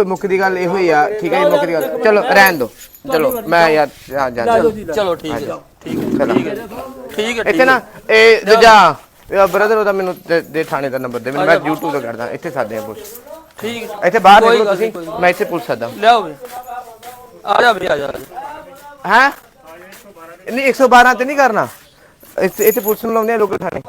ਇਹੋ ਮੁੱਕਦੀ ਗੱਲ ਇਹੋ ਹੀ ਆ ਠੀਕ ਹੈ ਜੀ ਮੁੱਕਦੀ ਗੱਲ। ਚਲੋ ਰਹਿਣ ਦੋ ਚਲੋ ਮੈਂ ਯਾਰ ਹਾਂ ਜਾ ਚਲੋ ਚਲੋ ਠੀਕ ਹੈ। ਠੀਕ ਹੈ। ਠੀਕ ਹੈ। ਠੀਕ ਹੈ ਇੱਥੇ ਨਾ ਇਹ ਦੂਜਾ ਬ੍ਰਦਰ ਉਹਦਾ ਮੈਨੂੰ ਦੇ- ਦੇ ਥਾਣੇ ਦਾ ਨੰਬਰ ਦੇ ਮੈਨੂੰ ਮੈਂ YouTube ਤੋਂ ਕਰਦਾ ਇੱਥੇ ਸਾਦੇ ਆ ਪੁਲਿਸ। ਠੀਕ ਹੈ। ਇੱਥੇ ਬਾਹਰ ਕੋਈ ਨਿਕਲੋ ਗੱਲ ਤੁਸੀਂ ਨਹੀਂ, ਕੋਈ ਮੈਂ ਇੱਥੇ ਪੁਲਿਸ ਸਦਾ ਲਿਆਓ ਵੀ। ਆ ਜਾ ਵੀ ਆ ਜਾ ਹੈ? ਨਹੀਂ 112 ਤੇ ਨਹੀਂ ਕਰਨਾ। ਇੱਥੇ ਇੱਥੇ ਪੁਲਿਸ ਨੂੰ ਲਾਉਂਦੇ ਆ ਲੋਕਲ ਥਾਣੇ।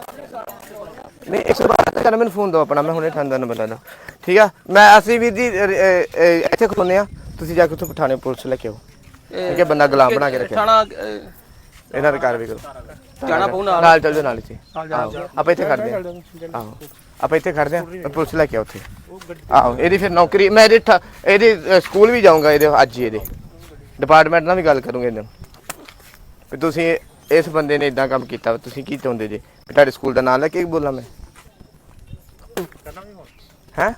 ਨਹੀਂ 112 ਤੇ ਕਰਨਾ ਮੈਨੂੰ ਫੋਨ ਦਿਓ ਆਪਣਾ ਮੈਂ ਹੁਣੇ ਦਾ ਨੰਬਰ ਲਾ ਦਾਂ ਠੀਕ ਆ? ਮੈਂ ਅਸੀਂ ਵੀਰ ਜੀ ਅ, ਅ, ਅ, ਇੱਥੇ ਖਲੋਨੇ ਆ। ਤੁਸੀਂ ਜਾ ਕੇ ਉੱਥੇ ਥਾਣੇ ਪੁਲਿਸ ਲੈ ਕੇ ਆਓ। ਠੀਕ ਹੈ ਬੰਦਾ ਗੁਲਾਮ ਬਣਾ ਕੇ ਰੱਖਿਆ। ਥਾਣਾ ਅਹ, ਇਹਨਾਂ ਦੀ ਕਾਰਵਾਈ ਕਰੋ। ਜਾਣਾ ਪਊ ਨਾਲ? ਨਾਲ ਚੱਲ ਜਾਓ ਨਾਲ ਇੱਥੇ। ਆਹੋ ਆਪਾਂ ਇੱਥੇ ਖੜਦੇ ਆ ਆਹੋ ਆਪਾਂ ਇੱਥੇ ਖੜਦੇ ਆ ਮੈਂ ਪੁਲਿਸ ਲੈ ਕੇ ਆ ਉੱਥੇ। ਆਹੋ ਇਹਦੀ ਫਿਰ ਨੌਕਰੀ ਮੈਂ ਇਹਦੇ ਠ- ਇਹਦੇ ਅ, ਸਕੂਲ ਵੀ ਜਾਊਂਗਾ ਇਹਦੇ ਅੱਜ ਹੀ ਇਹਦੇ। ਡਿਪਾਰਟਮੈਂਟ ਨਾਲ ਵੀ ਗੱਲ ਕਰੂੰਗਾ ਇਹਦੇ ਵੀ ਤੁਸੀਂ ਇਸ ਬੰਦੇ ਨੇ ਇਦਾਂ ਕੰਮ ਕੀਤਾ ਵਾ, ਤੁਸੀਂ ਕੀ ਚਾਹੁੰਦੇ ਜੇ? ਵੀ ਤੁਹਾਡੇ ਸਕੂਲ ਦਾ ਨਾਮ ਲੈ ਕੇ ਬੋਲਾਂ ਮੈਂ? ਹੈ?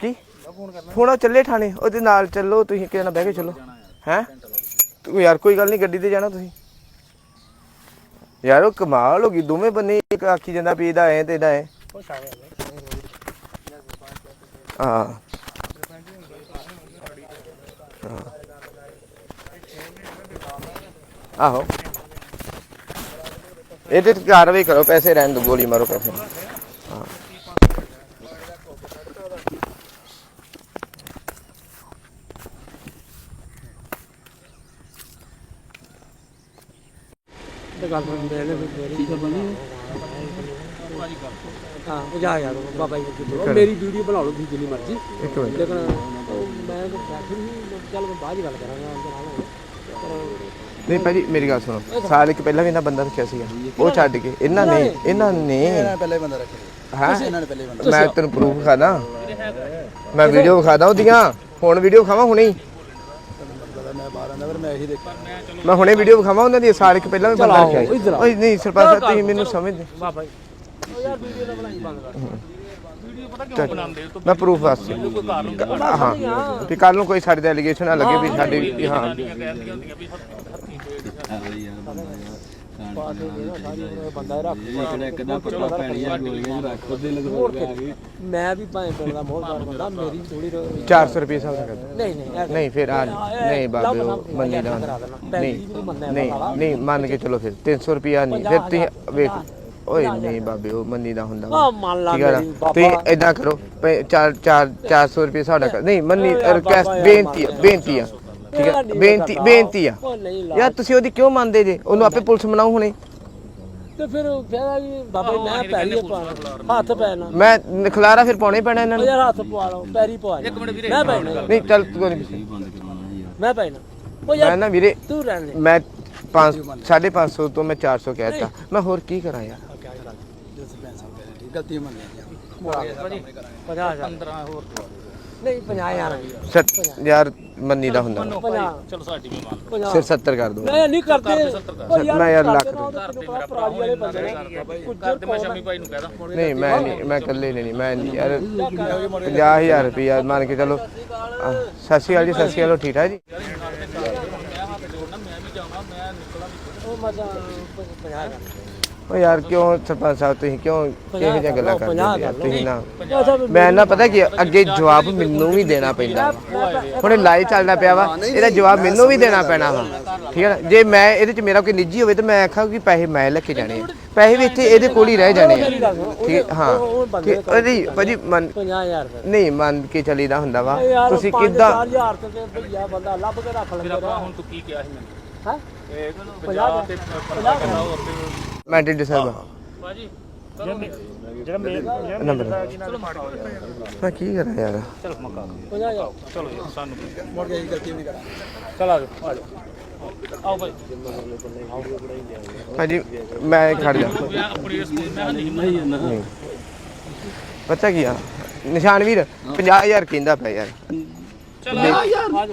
ਕੀ? ਫੋਨ ਚੱਲੇ ਥਾਣੇ ਉਹਦੇ ਨਾਲ ਚੱਲੋ ਤੁਸੀਂ ਕਿਹਦੇ ਨਾਲ ਬਹਿ ਕੇ ਚੱਲੋ। ਹੈ? ਤੂੰ ਯਾਰ ਕੋਈ ਗੱਲ ਨਹੀਂ ਗੱਡੀ ਤੇ ਜਾਣਾ ਤੁਸੀਂ। ਯਾਰ ਉਹ ਕਮਾਲ ਹੋ ਗਈ ਦੋਵੇਂ ਬੰਨੇ ਇੱਕ ਆਖੀ ਜਾਂਦਾ ਵੀ ਇਹਦਾ ਐ ਤੇ ਇਹਦਾ ਐ। ਹਾਂ। ਆਹੋ। ਇਹਦੇ ਤੇ ਕਾਰਵਾਈ ਕਰੋ ਪੈਸੇ ਰਹਿਣ ਦੋ ਗੋਲੀ ਮਾਰੋ ਪੈਸੇ। ਹਾਂ। ਤੇ ਗੱਲ ਸੁਣ ਦੇ ਲੈ ਮੇਰੀ ਬੰਦੀ ਹਾਂ ਜਾ ਯਾਰ ਬਾਬਾ ਜੀ ਦੀ ਉਹ ਮੇਰੀ ਵੀਡੀਓ ਬਣਾ ਲਓ ਤੁਸੀਂ ਜਿੰਨੀ ਮਰਜ਼ੀ। ਇੱਕ ਮਿੰਟ। ਲੇਕਿਨ ਉਹ ਮੈਂ ਤਾਂ ਬੈਠੀ ਨਹੀਂ ਚੱਲ ਮੈਂ ਬਾਅਦ ਹੀ ਗੱਲ ਕਰਾਂਗਾ ਉਹਦੇ ਨਾਲ ਪਰ ਨਹੀਂ ਭਾਜੀ ਮੇਰੀ ਗੱਲ ਸੁਣੋ। ਸਾਲ ਇੱਕ ਪਹਿਲਾਂ ਵੀ ਇਹਨਾਂ ਬੰਦਾ ਰੱਖਿਆ ਸੀਗਾ। ਉਹ ਛੱਡ ਕੇ। ਇਹਨਾਂ ਨੇ ਇਹਨਾਂ ਨੇ ਪਹਿਲੇ ਬੰਦਾ ਰੱਖਿਆ ਹਾਂ? ਇਹਨਾਂ ਨੇ ਪਹਿਲੇ ਬੰਦਾ ਮੈਂ ਤੈਨੂੰ ਪ੍ਰੂਫ ਖਾਦਾ ਮੈਂ ਵੀਡੀਓ ਵਿਖਾਦਾ ਉਹਦੀਆਂ। ਹੁਣ ਵੀਡੀਓ ਵਿਖਾਵਾਂ ਹੁਣੇ ਹੀ? ਮੈਂ ਬਾਹਰ ਆਂਦਾ ਪਰ ਮੈਂ ਇਹੀ ਦੇਖਿਆ। ਮੈਂ ਹੁਣੇ ਵੀਡੀਓ ਵਿਖਾਵਾਂ ਉਹਨਾਂ ਦੀ ਇੱਕ ਪਹਿਲਾਂ ਵੀ ਬੰਦਾ ਰੱਖਿਆ। ਓਏ ਨਹੀਂ ਸਰਪੰਚ ਸਾਹਿਬ ਤੁਸੀਂ ਮੈਨੂੰ ਸਮਝਦੇ। ਬਾਬਾ ਜੀ ਉਹ ਯਾਰ ਵੀਡੀਓ ਨਾ ਬਣਾਈ ਬੰਦ ਕਰ। ਮੈਂ ਪ੍ਰੂਫ ਵਾਸਤੇ ਹਾਂ ਵੀ ਕੱਲ ਨੂੰ ਕੋਈ ਸਾਡੇ ਤੇ ਐਲੀਗੇਸ਼ਨ ਨਾ ਲੱਗੇ ਵੀ ਸਾਡੀ ਵੀ ਹਾਂ ਬੰਦਾ ਰੱਖ ਕਿਦਾਂ ਪੱਕਾ ਪੈਣੀਆਂ ਗੋਲੀਆਂ ਰੱਖ ਉਹਦੇ ਲਗਾ ਮੈਂ ਵੀ ਭਾਵੇਂ ਪਿੰਡ ਦਾ ਮੋਹਦਾਰ ਬੰਦਾ ਮੇਰੀ ਥੋੜੀ 400 ਰੁਪਏ ਹਿਸਾਬ ਨਾਲ ਕਰਦਾ। ਨਹੀਂ ਨਹੀਂ ਇਹ- ਨਹੀਂ ਫਿਰ ਆ ਨਹੀਂ। ਬਾਬੇ ਉਹ ਮੰਨੀ ਦਾ ਨਹੀਂ ਨਹੀਂ ਨਹੀਂ ਮੰਨ ਕੇ ਚਲੋ ਫਿਰ। 300 ਰੁਪਿਆ ਨਹੀਂ ਫਿਰ ਤੁਸੀਂ ਵੇਖ। ਓਏ ਨਹੀਂ ਬਾਬੇ ਉਹ ਮੰਨੀ ਦਾ ਹੁੰਦਾ। ਆ ਮੰਨ ਲਾ ਮੇਰੀ ਬਾਬਾ। ਤੁਸੀਂ ਇਦਾਂ ਕਰੋ 4 4 400 ਰੁਪਏ ਸਾਡਾ ਕਰ ਨਹੀਂ ਮੰਨੀ ਰਿਕਵੈਸਟ ਬੇਨਤੀ ਬੇਨਤੀ ਆ। ਠੀਕ ਹੈ? ਬੇਨਤੀ ਬੇਨਤੀ ਆ। ਉਹ ਨਹੀਂ ਲਾ। ਯਾਰ ਤੁਸੀਂ ਉਹਦੀ ਕਿਉਂ ਮੰਨਦੇ ਜੇ? ਉਹਨੂੰ ਆਪੇ ਪੁਲਿਸ ਮਨਾਉ ਹੁਣੇ। ਤੇ ਫਿਰ ਉਹ ਕਹਿੰਦਾ ਵੀ ਬਾਬਾ ਜੀ ਮੈਂ ਪੈਰੀ ਪਾ ਹੱਥ ਪੈਣਾ। ਮੈਂ ਨਖਲਾਰਾ ਫਿਰ ਪਾਉਣੇ ਪੈਣਾ ਇਹਨਾਂ ਉਹ ਨੂੰ। ਯਾਰ ਹੱਥ ਪਵਾ ਲਓ ਪੈਰੀ ਪਵਾ ਇੱਕ ਮਿੰਟ ਵੀਰੇ। ਮੈਂ ਪੈਣਾ। ਨਹੀਂ ਚੱਲ ਤੂੰ ਨਹੀਂ ਮੈਂ ਪੈਣਾ। ਉਹ ਮੈਂ ਯਾਰ ਨਾ ਵੀਰੇ ਤੂੰ ਰਹਿਣ ਦੇ। ਮੈਂ 5 550 ਤੋਂ ਮੈਂ 400 ਕਹਿਤਾ। ਮੈਂ ਹੋਰ ਕੀ ਕਰਾਂ ਯਾਰ? ਗਲਤੀ ਮੰਨ ਲਈ 50 15 ਹੋਰ। ਨਹੀਂ 50 ਯਾਰ ਸੱਤ ਯਾਰ ਮੰਨੀ ਦਾ ਹੁੰਦਾ। 50 ਚਲੋ ਸਾਡੀ ਵੀ ਮੰਨ ਪੰਜਾਹ। ਫਿਰ 70 ਕਰ ਦੋ। ਨਹੀਂ ਨਹੀਂ ਕਰਦੇ। ਉਹ ਮੈਂ ਯਾਰ ਲੱਖ ਪਰਾਲੀ ਵਾਲੇ ਬੰਦੇ ਨੇ। ਕਰਦੇ ਮੈਂ ਸ਼ਮੀ ਭਾਈ ਨੂੰ ਕਹਦਾ ਨਹੀਂ ਮੈਂ ਨਹੀਂ ਮੈਂ ਇਕੱਲੇ ਨਹੀਂ ਮੈਂ ਨਹੀਂ ਯਾਰ। 50000 ਰੁਪਇਆ ਮੰਨ ਕੇ ਚਲੋ। ਸਤਿ ਸ਼੍ਰੀ ਅਕਾਲ ਜੀ ਸਤਿ ਸ਼੍ਰੀ ਅਕਾਲ ਠੀਕ ਠਾਕ ਜੀ? ਉਹ ਮਜ਼ਾ 50 ਓ ਯਾਰ ਕਿਉਂ ਸਰਪੰਚ ਸਾਹਿਬ ਤੁਸੀਂ ਕਿਉਂ ਇਹੋ ਜਿਹੀਆਂ ਗੱਲਾਂ ਕਰਦੇ ਹੋ? ਤੁਸੀਂ ਨਾ। ਮੈਂ ਨਾ ਪਤਾ ਕੀ ਅੱਗੇ ਜਵਾਬ ਮੈਨੂੰ ਵੀ ਦੇਣਾ ਪੈਂਦਾ। ਹੁਣ ਇਹ ਲਾਈਵ ਚੱਲਦਾ ਪਿਆ ਵਾ ਇਹਦਾ ਜਵਾਬ ਮੈਨੂੰ ਵੀ ਦੇਣਾ ਪੈਣਾ ਵਾ। ਠੀਕ ਹੈ ਨਾ? ਜੇ ਮੈਂ ਇਹਦੇ ਚ ਮੇਰਾ ਕੋਈ ਨਿੱਜੀ ਹੋਵੇ ਤਾਂ ਮੈਂ ਆਖਾਂ ਕਿ ਪੈਸੇ ਮੈਂ ਲੈ ਕੇ ਜਾਣੇ ਆ। ਪੈਸੇ ਵੀ ਇੱਥੇ ਇਹਦੇ ਕੋਲ ਹੀ ਰਹਿ ਜਾਣੇ ਆ। ਠੀਕ ਹੈ? ਹਾਂ। ਉਹਦੀ ਭਾਜੀ ਮੰਨ 50000 ਰੁਪਏ। ਨਹੀਂ ਮੰਨ ਕੇ ਚੱਲੀਦਾ ਹੁੰਦਾ ਵਾ। ਤੁਸੀਂ ਕਿੱਦਾਂ 4000 ਤੇ ਭਈਆ ਬੰਦਾ ਲੱਭ ਕੇ ਰੱਖ ਲੈਂਦਾ। ਹੁਣ ਤੂੰ ਕੀ ਕਿਹਾ ਸੀ ਮੈਨੂੰ? ਹੈ? 50 ਤੇ 50 ਕਰਾ ਹੋਰ ਤੇ ਮੈਂ ਡਿੱਡ ਸਾਹਿਬ ਭਾਜੀ ਨੰਬਰ। ਮੈਂ ਕੀ ਕਰਾਂ ਯਾਰ? 50000 ਚਲੋ ਜੀ, ਸਾਨੂੰ ਮੁੜ ਕੇ ਅਸੀਂ ਗਲਤੀ ਵੀ ਨਹੀਂ ਕਰਾਂ ਚਲ ਆ ਜਾਓ ਆ ਜਾਓ। ਆਓ ਭਾਈ। ਭਾਜੀ ਮੈਂ ਖੜ ਜਾ। ਸਕੂਲ ਮੈਂ ਨਹੀਂ ਨਹੀਂ ਪਤਾ ਕੀ ਆ? ਨਿਸ਼ਾਨ ਵੀਰ 50000 ਕਹਿੰਦਾ ਪਿਆ ਯਾਰ। ਚਲੋ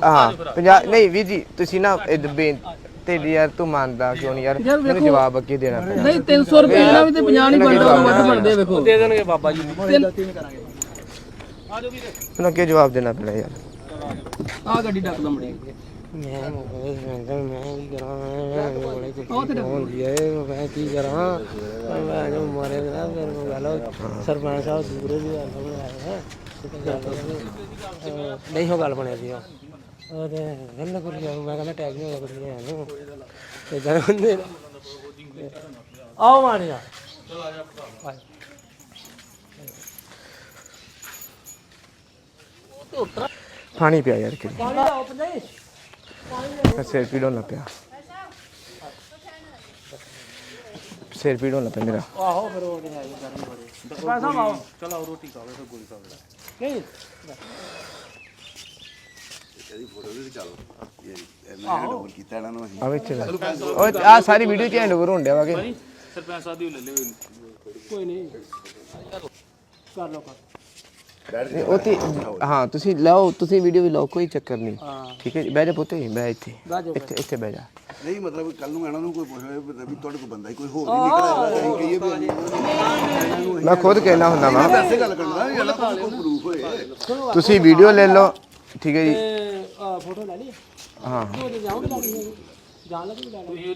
ਹਾਂ 50 ਨਹੀਂ ਵੀਰ ਜੀ ਤੁਸੀਂ ਨਾ ਇਹ ਬੇਨ ਤੇ ਯਾਰ ਤੂੰ ਮੰਨਦਾ ਕਿਉਂ ਨਹੀਂ ਯਾਰ? ਮੈਨੂੰ ਜਵਾਬ ਅੱਗੇ ਦੇਣਾ ਪੈਣਾ। ਨਹੀਂ 300 ਰੁਪਏ ਨਾਲ ਵੀ ਤੇ 50 ਨਹੀਂ ਬਣਦਾ ਉਹ ਵੱਧ ਬਣਦੇ ਵੇਖੋ। ਦੇ ਦੇਣਗੇ ਬਾਬਾ ਜੀ। ਗਲਤੀ ਨਹੀਂ ਕਰਾਂਗੇ? ਮੈਨੂੰ ਅੱਗੇ ਜਵਾਬ ਦੇਣਾ ਪੈਣਾ ਯਾਰ। ਆ ਗੱਡੀ ਡੱਕ ਲੰਮੜੀ ਮੈਂ ਮੈਂ ਕੀ ਕਰਾਂ ਉਹ ਤੇ ਹੁੰਦੀ ਹੈ। ਮੈਂ ਕੀ ਕਰਾਂ ਮੈਂ ਜੋ ਮਾਰੇ ਨਾ ਫਿਰ ਮੈਂ ਗੱਲ ਸਰਪੰਚ ਸਾਹਿਬ ਦੂਰੇ ਵੀ ਆ ਸਾਹਮਣੇ ਆਇਆ ਨਹੀਂ ਹੋ ਗੱਲ ਬਣਿਆ ਸੀ ਉਹ। ਤੇ ਗੱਲ ਕਰੀ ਜਾ ਮੈਂ ਕਹਿੰਦਾ ਟੈਗ ਨਹੀਂ ਹੋਇਆ ਕੁਝ ਨਹੀਂ ਆਇਆ ਨੂੰ। ਤੇ ਜਦ ਹੁੰਦੇ ਆਓ ਮਾਰ ਜਾ ਪਾਣੀ ਪਿਆ ਯਾਰ ਕਿ ਸਿਰ ਪੀੜੋਂ ਲੱਗ ਪਿਆ। ਸਿਰ ਪੀੜੋਂ ਲੱਗ ਪਿਆ ਮੇਰਾ। ਆਹੋ ਫਿਰ ਉਹ ਹੈ ਗਰਮ ਬੜੇ। ਪੈਸਾ ਚਲੋ ਰੋਟੀ ਖਾਓ ਫਿਰ ਗੋਲੀ ਖਾਓ ਨਹੀਂ। ਆ ਵਿੱਚ ਉਹ ਆ ਸਾਰੀ ਵੀਡੀਓ ਚ ਹੈਂਡ ਓਵਰ ਹੋਣ ਡਿਆ ਵਾਗੇ ਸਰਪੰਚ ਸਾਹਿਬ ਦੀ ਲੈ ਲਿਓ ਕੋਈ ਨਹੀਂ। ਕਰ ਲਓ ਕਰ। ਉਹ ਤੇ ਹਾਂ ਤੁਸੀਂ ਲਓ ਤੁਸੀਂ ਵੀਡੀਓ ਵੀ ਲਓ ਕੋਈ ਚੱਕਰ ਨਹੀਂ। ਠੀਕ ਹੈ ਜੀ ਬਹਿ ਜਾ ਪੁੱਤੇ ਬਹਿ ਇੱਥੇ। ਇੱਥੇ ਇੱਥੇ ਬਹਿ ਜਾ। ਨਹੀਂ ਮਤਲਬ ਕੱਲ ਨੂੰ ਇਹਨਾਂ ਨੂੰ ਕੋਈ ਪੁੱਛੇ ਵੀ ਤੁਹਾਡੇ ਕੋਲ ਬੰਦਾ ਹੀ ਕੋਈ ਹੋਰ ਨਹੀਂ ਨਿਕਲਿਆ ਅਸੀਂ ਕਹੀਏ ਵੀ ਮੈਂ ਖੁਦ ਕਹਿਣਾ ਹੁੰਦਾ ਗੱਲ ਕਰਨਾ ਕੋਈ ਪ੍ਰੂਫ ਹੋਏ। ਤੁਸੀਂ ਵੀਡੀਓ ਲੈ ਲਓ। ਠੀਕ ਹੈ ਜੀ। ਤੇ ਫੋਟੋ ਲੈ ਲਈ। ਹਾਂ। ਜਾਉਂਗੇ ਲੱਗ ਜਾਣ ਲੱਗ ਲੈ ਲਓ ਤੁਸੀਂ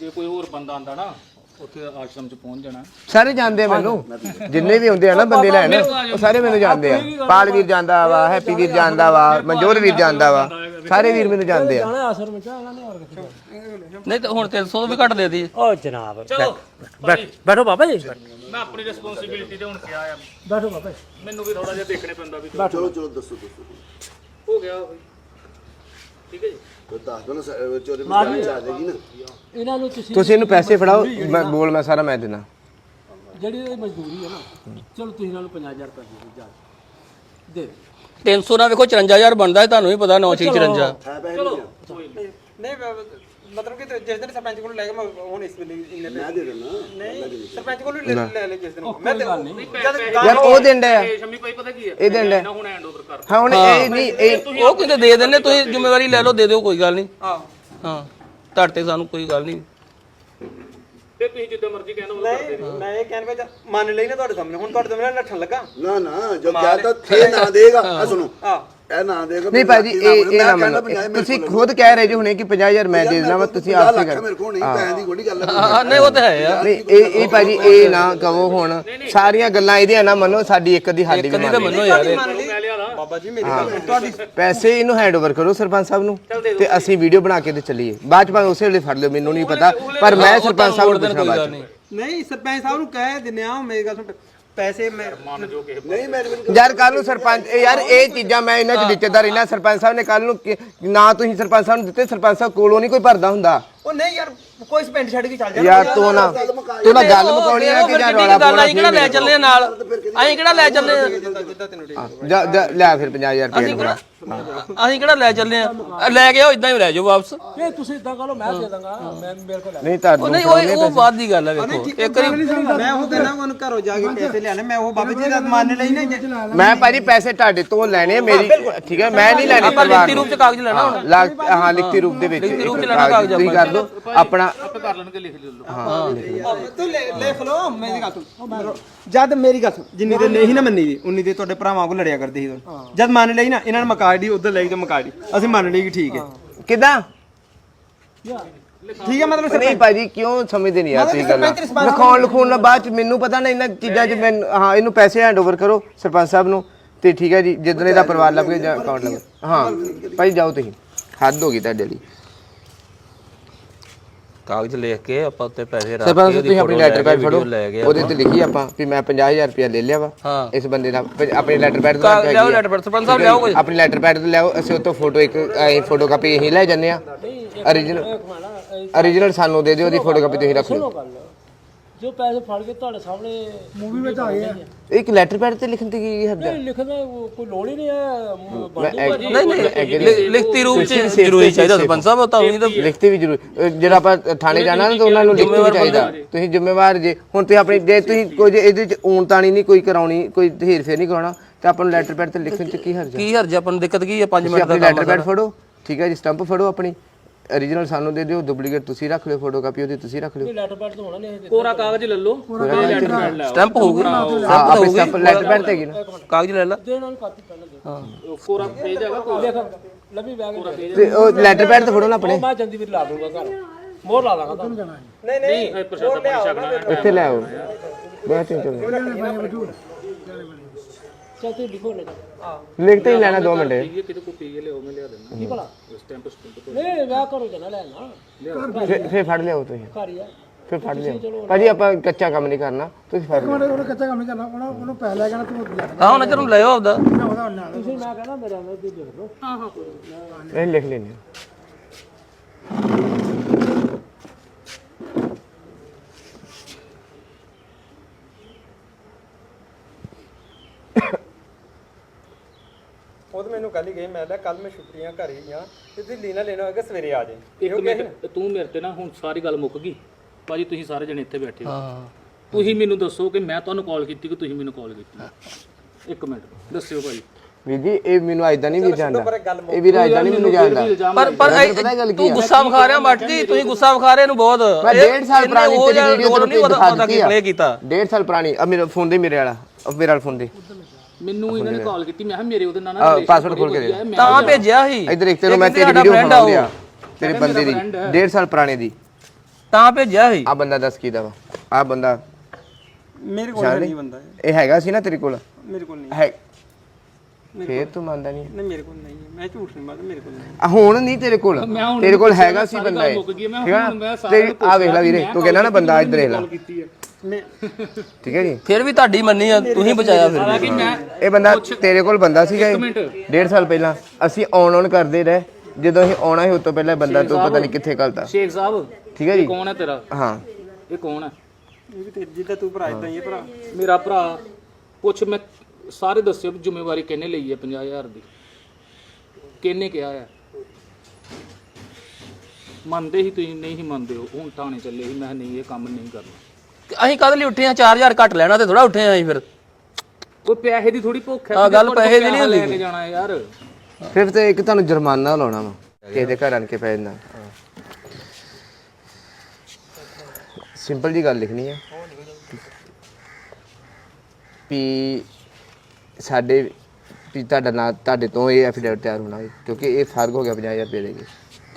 ਜੇ ਕੋਈ ਹੋਰ ਬੰਦਾ ਆਂਦਾ ਨਾ ਉੱਥੇ ਆਸ਼ਰਮ ਚ ਪਹੁੰਚ ਜਾਣਾ। ਸਾਰੇ ਜਾਣਦੇ ਆ ਮੈਨੂੰ। ਜਿੰਨੇ ਵੀ ਹੁੰਦੇ ਆ ਨਾ ਬੰਦੇ ਲੈਣ ਉਹ ਸਾਰੇ ਮੈਨੂੰ ਜਾਣਦੇ ਆ। ਪਾਲਵੀਰ ਜਾਂਦਾ ਵਾ ਹੈਪੀ ਵੀਰ ਜਾਣਦਾ ਵਾ ਮਨਜੋਤ ਵੀਰ ਜਾਣਦਾ ਵਾ। ਸਾਰੇ ਵੀਰ ਮੈਨੂੰ ਜਾਣਦੇ ਆ। ਜਾਣਾ ਨਹੀਂ ਹੋਰ ਕਿੱਥੇ ਜਾਣਾ। ਨਹੀਂ ਤਾਂ ਹੁਣ 300 ਵੀ ਘੱਟ ਦੇ ਦੀ ਉਹ ਜਨਾਬ ਚਲੋ ਬੈਠ ਬੈਠੋ ਬਾਬਾ ਜੀ। ਮੈਂ ਆਪਣੀ ਰਿਸਪੌਂਸਿਬਿਲਟੀ ਤੇ ਹੁਣ ਕਿਹਾ ਆ। ਬੈਠੋ ਬਾਬਾ ਜੀ। ਮੈਨੂੰ ਵੀ ਥੋੜਾ ਜਿਹਾ ਦੇਖਣੇ ਪੈਂਦਾ ਵੀ ਚਲੋ ਚਲੋ ਦੱਸੋ ਦੱਸੋ। ਹੋ ਗਿਆ ਬਈ। ਠੀਕ ਹੈ ਜੀ। ਕੋਈ ਦੱਸ ਦੋ ਨਾ ਸ- ਚੋਰੀ ਵਿੱਚ ਆ ਜਾਏਗੀ ਨਾ। ਇਹਨਾਂ ਨੂੰ ਤੁਸੀਂ ਤੁਸੀਂ ਇਹਨੂੰ ਪੈਸੇ ਫੜਾਓ ਮੈਂ ਬੋਲ ਮੈਂ ਸਾਰਾ ਮੈਂ ਦੇਣਾ ਜਿਹੜੀ ਇਹ ਮਜ਼ਦੂਰੀ ਹੈ ਨਾ ਚਲੋ ਤੁਸੀਂ ਇਹਨਾਂ ਨੂੰ 50000 ਰੁਪਏ ਦੇ ਦਿਓ ਜਾ। ਦੇ 300 ਨਾਲ ਵੇਖੋ 54000 ਬਣਦਾ ਹੈ ਤੁਹਾਨੂੰ ਵੀ ਪਤਾ 954 ਹੈ ਪੈਸੇ ਚਲੋ। ਨਹੀਂ ਕੋਈ ਨੀ। ਨਹੀਂ ਬ- ਮਤਲਬ ਕਿ ਜਿਸ ਦਿਨ ਸਰਪੰਚ ਕੋਲ ਲੈ ਕੇ ਮੈਂ ਹੁਣ ਇਸ ਵੇਲੇ ਇੰਨੇ ਮੈਂ ਦੇ ਦੇਣਾ ਨਹੀਂ ਸਰਪੰਚ ਕੋਲ ਵੀ ਲੈ ਲੈ। ਲੈ ਜਿਸ ਦਿਨ। ਮੈਂ ਤੇ ਯਾਰ ਉਹ ਇਹ ਸ਼ਮੀ ਭਾਈ ਪਤਾ ਕੀ ਹੈ? ਇਹ ਹੁਣ ਕਰ। ਹਾਂ ਹੁਣ ਇਹ ਨਹੀਂ ਇਹ ਉਹ ਕਿਤੇ ਦੇ ਦਿੰਨੇ ਤੁਸੀਂ ਜ਼ਿੰਮੇਵਾਰੀ ਲੈ ਲਓ ਦੇ ਦਿਓ ਕੋਈ ਗੱਲ ਨਹੀਂ। ਹਾਂ ਤੁਹਾਡੇ ਤੇ ਸਾਨੂੰ ਕੋਈ ਗੱਲ ਨਹੀਂ। ਤੇ ਤੁਸੀਂ ਜਿੱਦਾਂ ਮਰਜ਼ੀ ਕਹਿਣਾ ਉਹ ਕਰ ਨਹੀਂ ਮੈਂ ਇਹ ਕਹਿਣ ਵਿੱਚ ਮੰਨ ਲਈ ਨਾ ਤੁਹਾਡੇ ਸਾਹਮਣੇ ਹੁਣ ਤੁਹਾਡੇ ਸਾਹਮਣੇ ਨੱਠਣ ਲੱਗਾ। ਨਾ ਨਾ ਜੋ ਕਿਹਾ ਤਾਂ ਇਹ ਨਾ ਦੇਗਾ। ਆ ਸੁਣੋ। ਆ ਇਹ ਨਾ ਦੇਗਾ ਨਹੀਂ ਭਾਜੀ ਇਹ ਇਹ ਨਾ ਮੰਨੋ। ਤੁਸੀਂ ਖੁਦ ਕਹਿ ਰਹੇ ਜੀ ਹੁਣੇ ਕਿ 50000 ਮੈਂ ਦੇ ਦੇਣਾ ਵਾ ਤੁਸੀਂ ਆਪ ਸੇ ਕਰ ਮੇਰੇ ਕੋਲ ਨਹੀਂ ਪੈਸੇ ਦੀ ਕੋਈ ਗੱਲ ਹਾਂ ਨਹੀਂ। ਉਹ ਤਾਂ ਹੈ ਆ ਨਹੀਂ ਇਹ ਇਹ ਭਾਜੀ ਇਹ ਨਾ ਕਹੋ ਹੁਣ ਸਾਰੀਆਂ ਗੱਲਾਂ ਇਹਦੀਆਂ ਨਾ ਮੰਨੋ ਸਾਡੀ ਇੱਕ ਦੀ ਸਾਡੀ ਵੀ ਮੰਨੋ ਯਾਰ ਬਾਬਾ ਜੀ ਮੇਰੀ ਗੱਲ ਤੁਹਾਡੀ ਪੈਸੇ ਇਹਨੂੰ ਹੈਂਡ ਓਵਰ ਕਰੋ ਸਰਪੰਚ ਸਾਹਿਬ ਨੂੰ ਤੇ ਅਸੀਂ ਵੀਡੀਓ ਬਣਾ ਕੇ ਤੇ ਚੱਲੀਏ। ਬਾਅਦ ਚ ਭਾਵੇਂ ਉਸੇ ਵੇਲੇ ਫੜ ਲਿਓ ਮੈਨੂੰ ਨਹੀਂ ਪਤਾ ਪਰ ਮੈਂ ਸਰਪੰਚ ਸਾਹਿਬ ਨੂੰ ਪੁੱਛਣਾ ਕੋਈ ਬਾਅਦ ਗੱਲ ਚ ਨਹੀਂ ਸਰਪੰਚ ਸਾਹਿਬ ਨੂੰ ਕਹਿ ਦਿੰਨੇ ਆ ਮੇਰੀ ਗੱਲ ਸੁਣ ਪੈਸੇ ਮੈਂ ਨਹੀਂ ਕੋਲ ਯਾਰ ਕੱਲ ਨੂੰ ਸਰਪੰਚ ਇਹ ਯਾਰ ਇਹ ਚੀਜ਼ਾਂ ਮੈਂ ਇਹਨਾਂ ਚ ਦਿੱਤੇਦਾਰ ਇਹਨਾਂ ਸਰਪੰਚ ਸਾਹਿਬ ਨੇ ਕੱਲ ਨੂੰ ਨਾ ਤੁਸੀਂ ਸਰਪੰਚ ਸਾਹਿਬ ਨੂੰ ਦਿੱਤੇ ਸਰਪੰਚ ਸਾਹਿਬ ਕੋਲੋਂ ਨਹੀਂ ਕੋਈ ਭਰਦਾ ਹੁੰਦਾ। ਉਹ ਨਹੀਂ ਯਾਰ ਕੋਈ ਪਿੰਡ ਛੱਡ ਕੇ ਚੱਲ ਜਾ ਯਾਰ ਤੂੰ ਨਾ ਤੂੰ ਨਾ ਗੱਲ ਮੁਕਾਉਣੀ ਹੈ ਕਿ ਜਾਂ ਰੌਲਾ ਪਾਉਣਾ ਅਸੀਂ ਕਿਹੜਾ ਲੈ ਚੱਲੇ ਆ? ਨਾਲ? ਅਸੀਂ ਕਿਹੜਾ ਲੈ ਚੱਲੇ ਆ? ਜਿੱਦਾਂ ਤੈਨੂੰ ਹਾਂ, ਜਾ ਜਾ ਲੈ ਫਿਰ 50000 ਰੁਪਏ ਫੜਾ ਅਸੀਂ ਕਿਹੜਾ ਲੈ ਚੱਲੇ ਆ? ਆ ਲੈ ਕੇ ਆਓ ਇਦਾਂ ਹੀ ਲੈ ਜਾਓ ਵਾਪਸ। ਇਹ ਤੁਸੀਂ ਇਦਾਂ ਕਰੋ ਮੈਂ ਦੇ ਦਾਂਗਾ। ਮੈਂ ਮੇਰੇ ਕੋਲ ਲੈ ਨਹੀਂ ਉਹ ਤੁਹਾਨੂੰ ਨਹੀਂ ਉਹ ਉਹ ਬਾਅਦ ਦੀ ਗੱਲ ਹੈ ਵੇਖੋ। ਇੱਕ ਵਾਰੀ ਮੈਂ ਉਹ ਕਹਿੰਦਾ ਉਹਨੂੰ ਘਰੋਂ ਜਾ ਕੇ ਪੈਸੇ ਲਿਆਣੇ ਮੈਂ ਉਹ ਬਾਬਾ ਜੀ ਦਾ ਮੰਨ ਲਈ ਨਾ ਮੈਂ ਭਾਜੀ ਪੈਸੇ ਤੁਹਾਡੇ ਤੋਂ ਲੈਣੇ ਆ, ਮੇਰੀ ਠੀਕ ਹੈ ਮੈਂ ਨਹੀਂ ਲੈਣੇ ਆਪਾਂ ਪਰਿਵਾਰ ਲਿਖਤੀ ਰੂਪ ਚ ਕਾਗਜ਼ ਲੈਣਾ ਹੁਣ। ਹਾਂ ਲਿਖਤੀ ਰੂਪ ਦੇ ਵਿੱਚ ਲਿਖਤੀ ਰੂਪ ਚ ਲੈਣਾ ਕਾਗਜ਼ ਆਪਣਾ ਆਪੇ ਕਰ ਲੈਣਗੇ ਲਿਖ ਲਓ। ਤੂੰ ਲੈ- ਲਿਖ ਲੋ ਮੇਰੀ ਗੱਲ ਸੁਣ ਜਦ ਮੇਰੀ ਗੱਲ ਸੁਣ ਜਿੰਨੀ ਦੇ ਨਹੀਂ ਨਾ ਮੰਨੀ ਦੀ ਉਨੀ ਦੇ ਤੁਹਾਡੇ ਭਰਾਵਾਂ ਕੋਲ ਲੜਿਆ ਕਰਦੇ ਸੀ। ਜਦ ਮੰਨ ਲਈ ਨਾ ਇਹਨਾਂ ਨੇ ਮਕਾੜ ਦੀ ਉਧਰ ਲੈ ਕੇ ਮਕਾੜ ਦੀ। ਅਸੀਂ ਮੰਨ ਲਈ ਕਿ ਠੀਕ ਹੈ। ਕਿਦਾਂ? ਠੀਕ ਹੈ ਮਤਲਬ ਨਹੀਂ ਭਾਜੀ ਕਿਉਂ ਸਮਝਦੇ ਨਹੀਂ ਯਾਰ ਤੁਸੀਂ ਗੱਲਾਂ? ਲਿਖਾਉਣ ਲਿਖਾਉਣ ਨਾਲ ਬਾਅਦ ਚ ਮੈਨੂੰ ਪਤਾ ਨਹੀਂ ਇਹਨਾਂ ਚੀਜ਼ਾਂ 'ਚ ਮੈਂ ਹਾਂ ਇਹਨੂੰ ਪੈਸੇ ਹੈਂਡ ਓਵਰ ਕਰੋ ਸਰਪੰਚ ਸਾਹਿਬ ਨੂੰ ਤੇ ਠੀਕ ਹੈ ਜੀ ਜਿੱਦਣ ਇਹਦਾ ਪਰਿਵਾਰ ਲੱਭ ਕੇ ਜਾਂ ਅਕਾਊਂਟ ਲੱਭ ਹਾਂ ਭਾਈ ਜਾਓ ਤੁਸੀਂ। ਹੱਦ ਹੋ ਗਈ ਤੁਹਾਡੇ ਲਈ। ਕਾਗਜ਼ ਲਿਖ ਕੇ ਆਪਾਂ ਉੱਤੇ ਪੈਸੇ ਰੱਖ ਸਰਪੰਚ ਕੇ ਸਾਹਿਬ ਤੁਸੀਂ ਆਪਣੀ ਲੈਟਰ ਪੈਡ ਫੜੋ। ਲੈ ਉਹਦੇ ਤੇ ਲਿਖੀ ਆਪਾਂ ਵੀ ਮੈਂ 50000 ਰੁਪਇਆ ਲੈ ਲਿਆ ਵਾ। ਹਾਂ। ਇਸ ਬੰਦੇ ਦਾ ਆਪਣੀ ਲੈਟਰ ਪੈਡ ਤੇ ਕਾਗਜ਼ ਲਿਆਓ ਲੈਟਰ ਪੈਡ ਸਰਪੰਚ ਸਾਹਿਬ ਲਿਆਓ ਕੋਈ ਆਪਣੀ ਲੈਟਰ ਪੈਡ ਤੇ ਲਿਆਓ ਅਸੀਂ ਤੋਂ ਫੋਟੋ ਇੱਕ ਫੋਟੋ ਕਾਪੀ ਇਹੀ ਲੈ ਜੰਨੇ ਆ origignal origignal ਸਾਨੂੰ ਦੇ ਦਿਓ ਉਹਦੀ ਫੋਟੋ ਕਾਪੀ ਤੁਸੀਂ ਰੱਖ ਲਓ। ਗੱਲ। ਜੋ ਪੈਸੇ ਫੜ ਕੇ ਤੁਹਾਡੇ ਸਾਹਮਣੇ ਮੂਵੀ ਵਿੱਚ ਆ। ਗਏ ਇੱਕ ਲੈਟਰ ਪੈਡ ਤੇ ਲਿਖਣ ਤੇ ਕੀ ਹੱਦ ਹੈ ਲਿਖਣਾ ਉਹ ਕੋਈ ਲੋੜ ਹੀ ਨਹੀਂ ਹੈ। ਮੈਂ ਨਹੀਂ ਨਹੀਂ ਲਿ- ਲਿਖਤੀ ਰੂਪ ਚ ਜ਼ਰੂਰੀ ਚਾਹੀਦਾ ਸਰਪੰਚ ਸਾਹਿਬ ਤਾਂ ਨਹੀਂ ਤਾਂ ਲਿਖਤੀ ਵੀ ਜ਼ਰੂਰ ਅਹ ਜਿਹੜਾ ਆਪਾਂ ਥਾਣੇ ਜਾਣਾ ਨਾ ਤਾਂ ਉਹਨਾਂ ਨੂੰ ਲਿਖਤੀ ਵੀ ਚਾਹੀਦਾ। ਤੁਸੀਂ ਜ਼ਿੰਮੇਵਾਰ ਜੇ। ਹੁਣ ਤੁਸੀਂ ਆਪਣੀ ਜੇ ਤੁਸੀਂ ਕੋਈ ਜੇ ਇਹਦੇ ਚ ਊਣ ਤਾਣੀ ਨਹੀਂ ਕੋਈ ਕਰਾਉਣੀ ਕੋਈ ਢੇਰ ਫੇਰ ਨਹੀਂ ਕਰਾਉਣਾ ਤੇ ਆਪਾਂ ਨੂੰ ਲੈਟਰ ਪੈਡ ਤੇ ਲਿਖਣ ਚ ਕੀ ਹਰਜ ਹੈ ਕੀ ਹਰਜ ਆਪਾਂ ਨੂੰ ਦਿੱਕਤ ਕੀ ਹੈ? 5 ਤੁਸੀਂ ਮਿੰਟ ਦਾ ਆਪਣੀ ਕੰਮ ਲੈਟਰ ਪੈਡ ਫੜੋ। ਠੀਕ ਹੈ ਜੀ ਸਟੰਪ ਫੜੋ ਆਪਣੀ। Origignal ਸਾਨੂੰ ਦੇ ਦਿਓ ਡੁਪਲੀਕੇਟ ਤੁਸੀਂ ਰੱਖ ਲਿਓ ਫੋਟੋ ਕਾਪੀ ਉਹਦੀ ਤੁਸੀਂ ਰੱਖ ਲਿਓ। ਲੈਟਰ ਪੈਡ ਤੋਂ ਹੋਣਾ ਨਹੀਂ ਕੋਰਾ ਕਾਗਜ਼ ਲੈ ਲਓ। ਸਟੈਂਪ ਹੋਊਗੀ। ਹਾਂ ਆਪਣੀ ਸਟੰਪ ਲੈਟਰ ਪੈਡ ਤੇ ਹੈਗੀ ਨਾ। ਕਾਗਜ਼ ਲੈ ਲੈ। ਦੇ ਨਾਲ ਕਾਪੀ ਪਹਿਲਾਂ ਦੇ ਹਾਂ। ਕੋਰਾ ਪੇਜ ਹੈਗਾ ਕੋਰਾ। ਦੇਖ ਲੱਭੀ ਬੈਗ ਤੇ ਉਹ ਲੈਟਰ ਪੈਡ ਤੇ ਫੜੋ ਨਾ ਆਪਣੇ। ਮੈਂ ਜਲਦੀ ਵੀ ਲਾ ਦੂੰਗਾ ਘਰ। ਮੋਹਰ ਲਾ ਦਾਂਗਾ ਤੁਹਾਨੂੰ। ਨਹੀਂ ਨਹੀਂ। ਛਕਣਾ ਇੱਥੇ ਲੈ ਆਓ। ਚ ਚਲੋ ਚੱਲ ਤੂੰ ਲਿਖੋ ਲੈ ਲਿਖ ਤੇ ਹੀ ਲੈਣਾ 2 ਮਿੰਟ। ਇਹ ਕਿਤੇ ਕੋ ਪੀ ਲਿਓ ਮੈਂ ਲਿਆ ਦੇਣਾ। ਕੀ ਭਲਾ? ਸਟੈਂਪ ਸਟੈਂਪ ਨਹੀਂ ਵਿਆਹ ਕਰੋ ਜਨਾ ਲੈਣਾ ਫਿਰ ਫਿਰ ਫੜ ਲਿਆਓ ਤੁਸੀਂ। ਘਰ ਹੀ ਆ। ਫਿਰ ਫੜ ਲਿਆਓ। ਭਾਜੀ ਆਪਾਂ ਕੱਚਾ ਕੰਮ ਨਹੀਂ ਕਰਨਾ। ਤੁਸੀਂ ਫੜ ਉਹਨੇ ਕੱਚਾ ਕੰਮ ਨਹੀਂ ਕਰਨਾ। ਉਹਨਾਂ ਉਹਨੂੰ ਪੈਸੇ ਲੈ ਕੇ ਨਾ ਤੂੰ ਲੈ ਹਾਂ ਉਹਨਾਂ ਚਿਰ ਨੂੰ ਲਿਓ ਆਪਦਾ। ਉਹਦਾ ਨਾਲ ਤੁਸੀਂ ਮੈਂ ਕਹਿੰਦਾ ਮੇਰਾ ਮੈਂ ਦੇ ਦੇ ਲੋ ਇਹ ਲਿਖ ਲੈਣੇ ਉਹ ਤਾਂ ਮੈਨੂੰ ਕੱਲ ਹੀ ਗਏ ਮੈਂ ਕਿਹਾ ਕੱਲ ਮੈਂ ਛੁੱਟੀਆਂ ਘਰ ਹੀ ਆ ਤੇ ਦਿੱਲੀ ਨਾ ਲੈਣਾ ਹੋਏਗਾ ਸਵੇਰੇ ਆ ਜਾਏ ਇੱਕ ਮਿੰਟ ਤੂੰ ਮੇਰੇ ਤੇ ਨਾ ਹੁਣ ਸਾਰੀ ਗੱਲ ਮੁੱਕ ਗਈ। ਭਾਜੀ ਤੁਸੀਂ ਸਾਰੇ ਜਣੇ ਇੱਥੇ ਬੈਠੇ ਹੋ। ਹਾਂ। ਤੁਸੀਂ ਮੈਨੂੰ ਦੱਸੋ ਕਿ ਮੈਂ ਤੁਹਾਨੂੰ ਕਾਲ ਕੀਤੀ ਕਿ ਤੁਸੀਂ ਮੈਨੂੰ ਕਾਲ ਕੀਤੀ? ਇੱਕ ਮਿੰਟ ਦੱਸਿਓ ਭਾਜੀ। ਵੀਰ ਜੀ ਇਹ ਮੈਨੂੰ ਅੱਜ ਦਾ ਨਹੀਂ ਵੀ ਜਾਣਦਾ। ਇਹ ਵੀਰ ਅੱਜ ਦਾ ਨਹੀਂ ਮੈਨੂੰ ਜਾਣਦਾ। ਪਰ ਪਰ ਇਹ- ਪਤਾ ਗੱਲ ਕੀ ਤੂੰ ਆ? ਗੁੱਸਾ ਵਿਖਾ ਰਿਹਾ ਮੱਟ ਜੀ ਤੁਸੀਂ ਗੁੱਸਾ ਵਿਖਾ ਰਹੇ ਨੂੰ ਬਹੁਤ। ਮੈਂ ਇਹ- 1.5 ਸਾਲ ਇਹਨੇ ਪੁਰਾਣੀ ਉਹ ਤੇਰੀ ਜਿਹਾ ਵੀਡੀਓ ਰੋਲ ਨਹੀਂ ਦਿਖਾ ਪਤਾ ਦਿੱਤੀ ਕੀ ਆ। play ਕੀਤਾ। 1.5 ਸਾਲ ਪੁਰਾਣੀ ਆ ਮੇਰੇ ਫੋਨ ਦੇ ਮੇਰੇ ਵਾਲਾ ਉਹ ਮੇਰੇ ਵਾਲਾ ਫੋਨ ਦੇ। ਮੈਨੂੰ ਇਹਨਾਂ ਨੇ ਕਾਲ ਕੀਤੀ ਮੈਂ ਕਿਹਾ ਮੇਰੇ ਉਹਦੇ ਨਾਲ password ਬੜੀ ਖੋਲ ਕੇ ਦੇ। ਤਾਂ ਭੇਜਿਆ ਸੀ। ਇਧਰ ਇੱਕ ਤੈਨੂੰ ਮੈਂ ਤੇਰੀ ਵੀਡੀਓ ਆ ਉਹ। ਤੇਰੇ ਬੰਦੇ ਦੀ 1.5 ਸਾਲ ਪੁਰਾਣੇ ਦੀ। ਤਾਂ ਭੇਜਿਆ ਸੀ। ਆ ਬੰਦਾ ਦੱਸ ਕੀ ਦਾ ਵਾ? ਆ ਬੰਦਾ ਮੇਰੇ ਕੋਲ ਨਹੀਂ ਬੰਦਾ ਇਹ। ਹੈਗਾ ਸੀ ਨਾ ਤੇਰੇ ਕੋਲ? ਮੇਰੇ ਕੋਲ ਨਹੀਂ। ਹੈ ਫੇਰ ਤੂੰ ਮੰਨਦਾ ਨਹੀਂ। ਨਹੀਂ ਮੇਰੇ ਕੋਲ ਨਹੀਂ। ਮੈਂ ਝੂਠ ਨਹੀਂ ਮਾਰਦਾ ਮੇਰੇ ਕੋਲ ਨਹੀਂ। ਆ ਹੁਣ ਨਹੀਂ ਤੇਰੇ ਕੋਲ। ਤੇਰੇ ਕੋਲ ਹੈਗਾ ਸੀ ਬੰਦਾ ਇਹ। ਠੀਕ ਆ ਤੇ ਨੂੰ? ਆ ਵੇਖ ਲੈ ਵੀਰੇ ਤੂੰ ਕਹਿੰਦਾ ਨਾ ਬੰਦਾ ਇੱਧਰ ਦੇਖ ਲੈ। ਠੀਕ ਹੈ ਜੀ? ਫਿਰ ਵੀ ਤੁਹਾਡੀ ਮੰਨੀ ਆ ਤੁਸੀਂ ਬਚਾਇਆ ਫਿਰ ਹਾਲਾਂਕਿ ਮੈਂ ਇਹ ਬੰਦਾ ਤੇਰੇ ਕੋਲ ਬੰਦਾ ਸੀਗਾ ਇਹ ਮਿੰਟ। ਡੇਢ ਸਾਲ ਪਹਿਲਾਂ। ਅਸੀਂ ਆਨ ਆਨ ਕਰਦੇ ਰਹੇ। ਜਦੋਂ ਅਸੀਂ ਆਉਣਾ ਸੀ ਉਸ ਤੋਂ ਪਹਿਲਾਂ ਬੰਦਾ ਤੂੰ ਪਤਾ ਨਹੀਂ ਕਿੱਥੇ ਕਲਤਾ ਸ਼ੇਖ ਸਾਹਿਬ ਠੀਕ ਹੈ ਜੀ? ਕੌਣ ਹੈ ਤੇਰਾ? ਹਾਂ। ਇਹ ਕੌਣ ਹੈ? ਇਹ ਵੀ ਤੇ ਜਿੱਦਾਂ ਤੂੰ ਭਰਾ ਇਦਾਂ ਹੀ ਹੈ ਭਰਾ। ਮੇਰਾ ਭਰਾ ਪੁੱਛ ਮੈਂ ਸਾਰੇ ਦੱਸਿਓ ਵੀ ਜ਼ਿੰਮੇਵਾਰੀ ਕਿਹਨੇ ਲਈ ਹੈ 50000 ਦੀ? ਕਿਹਨੇ ਕਿਹਾ ਹੈ? ਮੰਨਦੇ ਹੀ ਤੁਸੀਂ ਨਹੀਂ ਹੀ ਮੰਨਦੇ ਹੋ ਹੁਣ ਥਾਣੇ ਚੱਲੇ ਸੀ। ਮੈਂ ਕਿਹਾ ਨਹੀਂ ਇਹ ਕੰਮ ਨਹੀਂ ਕਰਨਾ। ਅਸੀਂ ਕਦ ਲਈ ਉੱਠੇ ਆ 4000 ਘੱਟ ਲੈਣਾ ਤੇ ਥੋੜਾ ਉੱਠੇ ਆ ਅਸੀਂ ਫਿਰ। ਉਹ ਪੈਸੇ ਦੀ ਥੋੜੀ ਭੁੱਖ ਹੈ ਕਿ ਗੱਲ ਪੈਸੇ ਦੀ ਨਹੀਂ ਲੈ ਹੁੰਦੀ। ਕੇ ਜਾਣਾ ਯਾਰ। ਫਿਰ ਤੇ ਇੱਕ ਤੁਹਾਨੂੰ ਜੁਰਮਾਨਾ ਲਾਉਣਾ ਵਾ ਕਿਸੇ ਦੇ ਘਰ ਆਣ ਕੇ ਪੈ ਜਾਂਦਾ। ਸਿੰਪਲ ਜੀ ਗੱਲ ਲਿਖਣੀ ਹੈ ਵੀ ਸਾਡੇ ਵੀ ਤੁਹਾਡਾ ਨਾਂ ਤੁਹਾਡੇ ਤੋਂ ਇਹ ਐਫੀਡੇਵਿਟ ਤਿਆਰ ਹੋਣਾ ਕਿਉਂਕਿ ਇਹ ਫ਼ਰਕ ਹੋ ਗਿਆ 50000 ਰੁਪਏ ਦੇ ਕੇ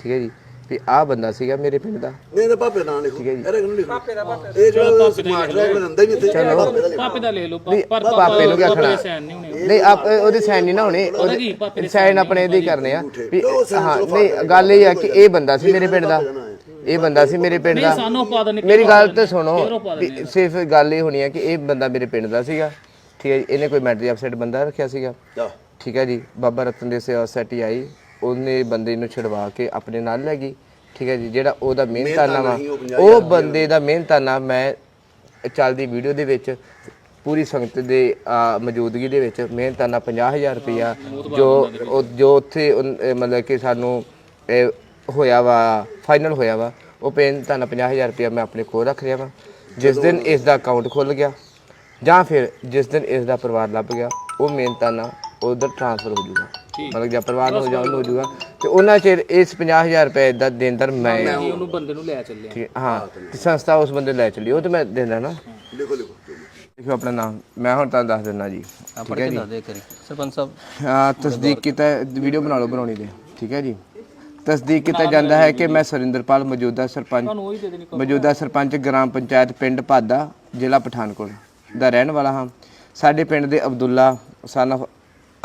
ਠੀਕ ਹੈ ਜੀ? ਵੀ ਆਹ ਬੰਦਾ ਸੀਗਾ ਮੇਰੇ ਪਿੰਡ ਦਾ। ਨਹੀਂ ਤਾਂ ਪਾਪੇ ਦਾ ਨਾਂ ਲਿਖੋ। ਠੀਕ ਹੈ ਜੀ। ਇਹਦਾ ਕਿਉਂ ਲਿਖੋ। ਪਾਪੇ ਦਾ ਪਾਪੇ ਇਹ ਜਿਹੜਾ ਸਮਾਰਟ ਦਾ ਬੰਦਾ ਹੀ ਨਹੀਂ ਇੱਥੇ। ਪਾਪੇ ਦਾ ਲਿਖੋ ਪਾਪੇ ਦਾ ਲੈ ਲਓ। ਪਰ ਪਾਪੇ ਨੂੰ ਕੀ ਆਖਣਾ? ਦੇ sign ਨਹੀਂ ਆਪ ਉਹਦੇ ਸਾਈਨ ਨਹੀਂ ਨਾ ਹੋਣੇ। ਉਹਦੇ ਸਾਈਨ ਆਪਣੇ ਇਹਦੇ ਕਰਨੇ ਆ। ਵੀ ਹਾਂ ਨਹੀਂ ਗੱਲ ਇਹ ਆ ਕਿ ਇਹ ਬੰਦਾ ਸੀ ਮੇਰੇ ਪਿੰਡ ਦਾ। ਇਹ ਬੰਦਾ ਸੀ ਮੇਰੇ ਪਿੰਡ ਦਾ। ਮੇਰੀ ਗੱਲ ਤੇ ਸੁਣੋ। ਸਿਰਫ ਗੱਲ ਇਹ ਹੋਣੀ ਹੈ ਕਿ ਇਹ ਬੰਦਾ ਮੇਰੇ ਪਿੰਡ ਦਾ ਸੀਗਾ। ਠੀਕ ਹੈ ਜੀ ਇਹਨੇ ਕੋਈ ਮੈਂਟਰੀ ਅਪਸੈਟ ਬੰਦਾ ਰੱਖਿਆ ਸੀਗਾ। ਜਾ। ਠੀਕ ਹੈ ਜੀ ਬਾਬਾ ਰਤਨ ਦੇ ਸੇਵਾ ਸੈਟੀ ਆਈ। ਉਹਨੇ ਬੰਦੇ ਨੂੰ ਛਡਵਾ ਕੇ ਆਪਣੇ ਨਾਲ ਲੈ ਗਈ। ਠੀਕ ਹੈ ਜੀ ਜਿਹੜਾ ਉਹਦਾ ਮਿਹਨਤਾਨਾ ਵਾ ਉਹ ਬੰਦੇ ਦਾ ਮਿਹਨਤਾਨਾ ਮੈਂ ਚੱਲਦੀ ਵੀਡੀਓ ਦੇ ਵਿੱਚ ਪੂਰੀ ਸੰਗਤ ਦੇ ਮੌਜੂਦਗੀ ਦੇ ਵਿੱਚ ਮਿਹਨਤਾਨਾ 50000 ਰੁਪਇਆ ਜੋ ਉਹ- ਜੋ ਉੱਥੇ ਮਤਲਬ ਕਿ ਸਾਨੂੰ ਇਹ ਹੋਇਆ ਵਾ ਫਾਈਨਲ ਹੋਇਆ ਵਾ ਉਹ ਮਿਹਨਤਾਨਾ 50000 ਰੁਪਇਆ ਮੈਂ ਆਪਣੇ ਕੋਲ ਰੱਖ ਰਿਹਾ ਵਾ। ਜਿਸ ਦਿਨ ਇਸ ਦਾ ਅਕਾਊਂਟ ਖੁੱਲ ਗਿਆ ਜਾਂ ਫਿਰ ਜਿਸ ਦਿਨ ਇਸ ਦਾ ਪਰਿਵਾਰ ਲੱਭ ਗਿਆ ਉਹ ਮਿਹਨਤਾਨਾ ਉਧਰ ਟ੍ਰਾਂਸਫਰ ਹੋ ਜਾਊਗਾ। ਮਤਲਬ ਜੇ ਪਰਿਵਾਰ ਨੂੰ ਹੋ ਜਾ ਉਹਨੂੰ ਹੋ ਜਾਊਗਾ। ਤੇ ਉਹਨਾਂ ਚਿਰ ਇਸ 50000 ਰੁਪਏ ਦਾ ਦੇਣਦਾਰ ਮੈਂ ਹਾਂ। ਜੀ ਉਹਨੂੰ ਬੰਦੇ ਨੂੰ ਲੈ ਚੱਲੇ ਆ। ਠੀਕ ਹੈ, ਹਾਂ ਤੇ ਸੰਸਥਾ ਉਸ ਬੰਦੇ ਨੂੰ ਲੈ ਚੱਲੀ ਉਹ ਤੇ ਮੈਂ ਦਿੰਦਾ ਨਾ। ਲਿਖੋ ਲਿਖੋ। ਲਿਖੋ ਆਪਣਾ ਨਾਮ ਮੈਂ ਹੁਣ ਤੁਹਾਨੂੰ ਦੱਸ ਦਿੰਦਾ ਜੀ ਠੀਕ ਹੈ ਜੀ? ਦੇ ਕਰੀ ਸਰਪੰਚ ਸਾਹਿਬ। ਹਾਂ ਤਸਦੀਕ ਕੀਤਾ ਵੀਡੀਓ ਬਣਾ ਲਓ ਬਣਾਉਣੀ ਦੇ ਠੀਕ ਹੈ ਜੀ? ਤਸਦੀਕ ਕੀਤਾ ਜਾਂਦਾ ਹੈ ਕਿ ਮੈਂ ਸੁਰਿੰਦਰਪਾਲ ਮੌਜੂਦਾ ਸਰਪੰਚ ਉਹੀ ਦੇ ਦੇਣੀ ਮੌਜੂਦਾ ਸਰਪੰਚ ਗ੍ਰਾਮ ਪੰਚਾਇਤ ਪਿੰਡ ਭਾਦਾ ਜ਼ਿਲ੍ਹਾ ਪਠਾਨਕੋਟ ਦਾ ਰਹਿਣ ਵਾਲਾ ਹਾਂ। ਸਾਡੇ ਪਿੰਡ ਦੇ ਅਬਦੁੱਲਾ ਸਨ of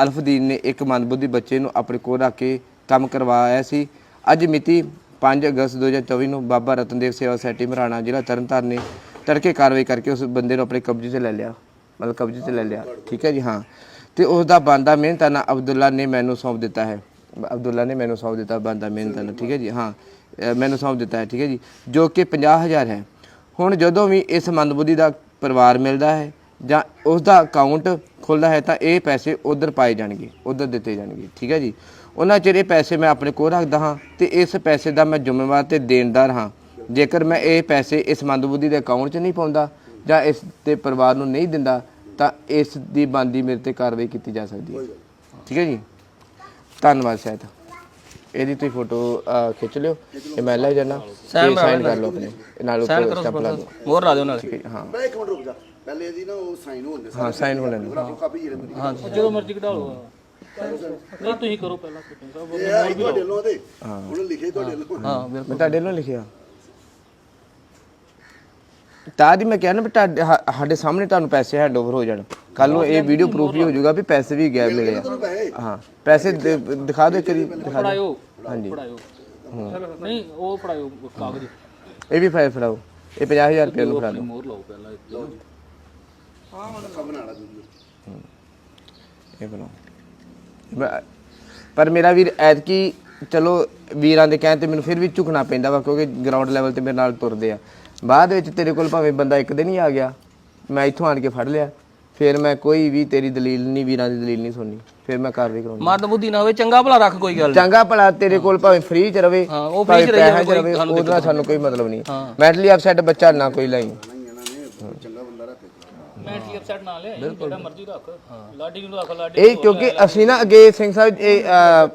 ਅਲਫਦੀਨ ਨੇ ਇੱਕ ਮੰਦਬੁੱਧੀ ਬੱਚੇ ਨੂੰ ਆਪਣੇ ਕੋਲ ਰੱਖ ਕੇ ਕੰਮ ਕਰਵਾਇਆ ਸੀ। ਅੱਜ ਮਿਤੀ 5 ਅਗਸਤ 2024 ਨੂੰ ਬਾਬਾ ਰਤਨਦੇਵ ਸੇਵਾ ਸੋਸਾਇਟੀ ਮਰਾਣਾ ਜ਼ਿਲ੍ਹਾ ਤਰਨਤਾਰਨ ਨੇ ਤੜਕੇ ਕਾਰਵਾਈ ਕਰਕੇ ਉਸ ਬੰਦੇ ਨੂੰ ਆਪਣੇ ਕਬਜ਼ੇ 'ਚ ਲੈ ਲਿਆ। ਮਤਲਬ ਕਬਜ਼ੇ 'ਚ ਲੈ ਲਿਆ। ਠੀਕ ਹੈ ਜੀ, ਹਾਂ। ਤੇ ਉਸ ਦਾ ਬੰਦਾ ਮਿਹਨਤਾਨਾ ਅਬਦੁੱਲਾ ਨੇ ਮੈਨੂੰ ਸੌਂਪ ਦਿੱਤਾ ਹੈ। ਅਬਦੁੱਲਾ ਨੇ ਮੈਨੂੰ ਸੌਂਪ ਦਿੱਤਾ ਬੰਦਾ ਮਿਹਨਤਾਨਾ। ਠੀਕ ਹੈ ਜੀ, ਹਾਂ। ਮੈਨੂੰ ਸੌਂਪ ਦਿੱਤਾ ਹੈ। ਠੀਕ ਹੈ ਜੀ, ਜੋ ਕਿ 50000 ਹੈ। ਹੁਣ ਜਦੋਂ ਵੀ ਇਸ ਮੰਦਬੁੱਧੀ ਦਾ ਪਰਿਵਾਰ ਮਿਲਦਾ ਹੈ ਜਾਂ ਉਸ ਦਾ ਅਕਾਊਂਟ ਖੁੱਲਦਾ ਹੈ ਤਾਂ ਇਹ ਪੈਸੇ ਉਧਰ ਪਾਏ ਜਾਣਗੇ ਉਧਰ ਦਿੱਤੇ ਜਾਣਗੇ ਠੀਕ ਹੈ ਜੀ? ਉਹਨਾਂ ਚਿਰ ਇਹ ਪੈਸੇ ਮੈਂ ਆਪਣੇ ਕੋਲ ਰੱਖਦਾ ਹਾਂ ਤੇ ਇਸ ਪੈਸੇ ਦਾ ਮੈਂ ਜ਼ਿੰਮੇਵਾਰ ਤੇ ਦੇਣਦਾਰ ਹਾਂ। ਜੇਕਰ ਮੈਂ ਇਹ ਪੈਸੇ ਇਸ ਮੰਦਬੁੱਧੀ ਦੇ ਅਕਾਊਂਟ 'ਚ ਨਹੀਂ ਪਾਉਂਦਾ ਜਾਂ ਇਸ ਦੇ ਪਰਿਵਾਰ ਨੂੰ ਨਹੀਂ ਦਿੰਦਾ ਤਾਂ ਇਸ ਦੀ ਬੰਦੀ ਮੇਰੇ ਤੇ ਕਾਰਵਾਈ ਕੀਤੀ ਜਾ ਸਕਦੀ ਹੈ। ਠੀਕ ਹੈ ਜੀ? ਧੰਨਵਾਦ ਸਹਿਤ। ਇਹਦੀ ਤੁਸੀਂ ਫੋਟੋ ਖਿੱਚ ਲਿਓ। ਇਹ ਮੈਂ ਲੈ ਜਾਣਾ ਤੇ ਸਾਈਨ ਕਰ ਲਓ ਆਪਣੇ। ਨਾਲ ਉੱਪਰ ਸਟੈਂਪ ਲਾ ਦਿਓ। ਮੋਹਰ ਲਾ ਦਿਓ ਨਾਲ। ਠੀਕ ਹੈ, ਹਾਂ। ਮੈਂ ਇੱਕ ਮਿੰਟ ਰੁਕ ਜਾ। ਪਹਿਲੇ ਇਹਦੀ ਨਾ ਉਹ ਸਾਈਨ ਹੋਣ ਦੇ ਹਾਂ ਸਾਈਨ ਹੋ ਲੈਣ ਦਿਓ। ਕਾਪੀ ਜਿਹੜੇ ਮੇਰੀ ਜਦੋਂ ਮਰਜ਼ੀ ਕਢਾ ਲਓ। ਨਹੀਂ ਤੁਸੀਂ ਕਰੋ ਪਹਿਲਾਂ ਕੁਕਿੰਗ ਸਾਹਿਬ ਇਹ ਤੁਹਾਡੇ ਵੱਲੋਂ ਤੇ। ਉਹਨੇ ਲਿਖੇ ਤੁਹਾਡੇ ਵੱਲੋਂ। ਹਾਂ ਬਿਲਕੁਲ। ਮੈਂ ਤੁਹਾਡੇ ਨਾਲ ਲਿਖਿਆ। ਤਾਂ ਦੀ ਮੈਂ ਕਿਹਾ ਨਾ ਵੀ ਤੁਹਾਡੇ ਸਾ- ਸਾਡੇ ਸਾਹਮਣੇ ਤੁਹਾਨੂੰ ਪੈਸੇ ਹੈਂਡਓਵਰ ਹੋ ਜਾਣ। ਕੱਲ ਨੂੰ ਇਹ ਵੀਡੀਓ ਪ੍ਰੂਫ ਵੀ ਹੋ ਜਾਊਗਾ ਵੀ ਪੈਸੇ ਵੀ ਗਏ ਮਿਲੇ ਆ। ਹਾਂ ਪੈਸੇ ਦੇ- ਦਿਖਾ ਦਿਓ ਕਰੀ ਦਿਖਾ ਦਿਓ। ਹਾਂਜੀ। ਪੜਾਇਓ। ਨਹੀਂ ਉਹ ਪੜਾਇਓ ਕਾਗਜ਼। ਇਹ ਵੀ ਫਾਈਲ ਫੜਾਓ। ਇਹ 50000 ਰੁਪਏ ਨੂੰ ਫੜਾ ਦਿਓ। ਮੋਹਰ ਲਾਓ ਪਹਿਲਾਂ ਇਹ ਬਣਾਓ। ਮੈਂ- ਪਰ ਮੇਰਾ ਵੀਰ ਐਤਕੀ ਚਲੋ ਵੀਰਾਂ ਦੇ ਕਹਿਣ ਤੇ ਮੈਨੂੰ ਫਿਰ ਵੀ ਝੁਕਣਾ ਪੈਂਦਾ ਵਾ ਕਿਉਂਕਿ ਗਰਾਊਂਡ ਲੈਵਲ ਤੇ ਮੇਰੇ ਨਾਲ ਤੁਰਦੇ ਆ। ਬਾਅਦ ਵਿੱਚ ਤੇਰੇ ਕੋਲ ਭਾਵੇਂ ਬੰਦਾ ਇੱਕ ਦਿਨ ਹੀ ਆ ਗਿਆ ਮੈਂ ਇੱਥੋਂ ਆਣ ਕੇ ਫੜ ਲਿਆ। ਫਿਰ ਮੈਂ ਕੋਈ ਵੀ ਤੇਰੀ ਦਲੀਲ ਨਹੀਂ ਵੀਰਾਂ ਦੀ ਦਲੀਲ ਨਹੀਂ ਸੁਣਨੀ। ਫਿਰ ਮੈਂ ਕਾਰਵਾਈ ਕਰਾਉਂਗਾ ਮਰਦ ਬੁੱਧੀ ਨਾ ਹੋਵੇ ਚੰਗਾ ਭਲਾ ਰੱਖ ਕੋਈ ਗੱਲ। ਚੰਗਾ ਭਲਾ ਤੇਰੇ ਕੋਲ ਭਾਵੇਂ ਫ੍ਰੀ ਚ ਰਵੇ ਹਾਂ, ਉਹ ਭਾਵੇਂ ਚ ਰਹੀ ਸਾਨੂੰ ਉਹਦਾ ਸਾਨੂੰ ਕੋਈ ਮਤਲਬ ਨਹੀਂ। ਮੈਂਟਲੀ ਅਪਸੈਟ ਬੱਚਾ ਨਾ ਕੋਈ ਲਈ। ਮੈਂ ਟੀ ਅਪਸੈਟ ਨਾ ਲਿਆ ਜਿਹੜਾ ਮਰਜ਼ੀ ਰੱਖ ਲਾਡੀ ਨੂੰ ਰੱਖ ਲਾਡੀ ਇਹ ਕਿਉਂਕਿ ਅਸੀਂ ਨਾ ਅੱਗੇ ਸਿੰਘ ਸਾਹਿਬ ਇਹ ਅਹ,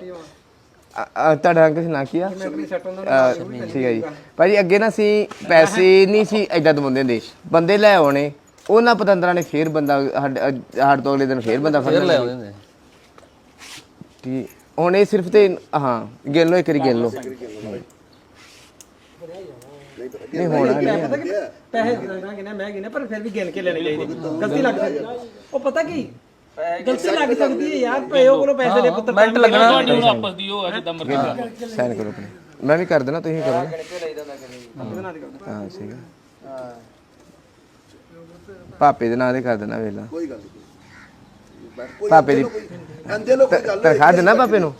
ਅ- ਅ, ਤੁਹਾਡਾ ਅੰਕ ਨਾ ਕੀ ਆ? ਅਹ, ਠੀਕ ਹੈ ਜੀ। ਭਾਜੀ ਅੱਗੇ ਨਾ ਅਸੀਂ ਪੈਸੇ ਨਹੀਂ ਸੀ ਐਦਾਂ ਦਵਾਉਂਦੇ ਹੁੰਦੇ। ਬੰਦੇ ਲੈ ਆਉਣੇ ਉਹਨਾਂ ਪਤੰਦਰਾਂ ਨੇ ਫੇਰ ਬੰਦਾ ਸਾਡੇ ਅ- ਸਾਡੇ ਤੋਂ ਅਗਲੇ ਦਿਨ ਫੇਰ ਬੰਦਾ ਫੜ ਲੈ ਆਉਂਦੇ ਠੀਕ ਹੁਣ ਇਹ ਸਿਰਫ ਤੇ ਹਾਂ ਗਿਣ ਲਓ ਇੱਕ ਵਾਰੀ ਗਿਣ ਲਓ। ਨਹੀਂ ਹੋਣਾ ਨਹੀਂ ਹੈ। ਪੈਸੇ ਦੇਣਾ ਕਿਨੇ ਮੈਂ ਕਿਨੇ ਪਰ ਫਿਰ ਵੀ ਗਿਣ ਕੇ ਲੈਣੇ ਚਾਹੀਦੇ। ਗਲਤੀ ਲੱਗ ਸਕਦੀ। ਹੈ। ਉਹ ਪਤਾ ਕੀ? ਗਲਤੀ ਲੱਗ ਸਕਦੀ ਹੈ ਯਾਰ ਪਿਓ ਕੋਲੋਂ ਪੈਸੇ ਦੇ ਪੁੱਤਰ ਮਿੰਟ ਲੱਗਣਾ। ਤੁਹਾਡੀ ਹੁਣ ਆਪਸ ਦੀ ਉਹ ਹੈ ਜਿੱਦਾਂ ਮਰਜ਼ੀ ਕਰ ਸਾਈਨ ਕਰੋ ਆਪਣੇ। ਮੈਂ ਵੀ ਕਰ ਦੇਣਾ ਤੁਸੀਂ ਕਰੋ। ਹਾਂ ਸਹੀ ਹੈ ਪਾਪੇ ਦੇ ਨਾਂ ਤੇ ਕਰ ਦੇਣਾ ਵੇਲਾ ਕੋਈ ਗੱਲ ਨਹੀਂ ਪਾਪੇ ਦੀ ਅੰਦੇ ਲੋ ਕੋਈ ਗੱਲ ਤਨਖਾਹ ਦੇਣਾ ਪਾਪੇ ਨੂੰ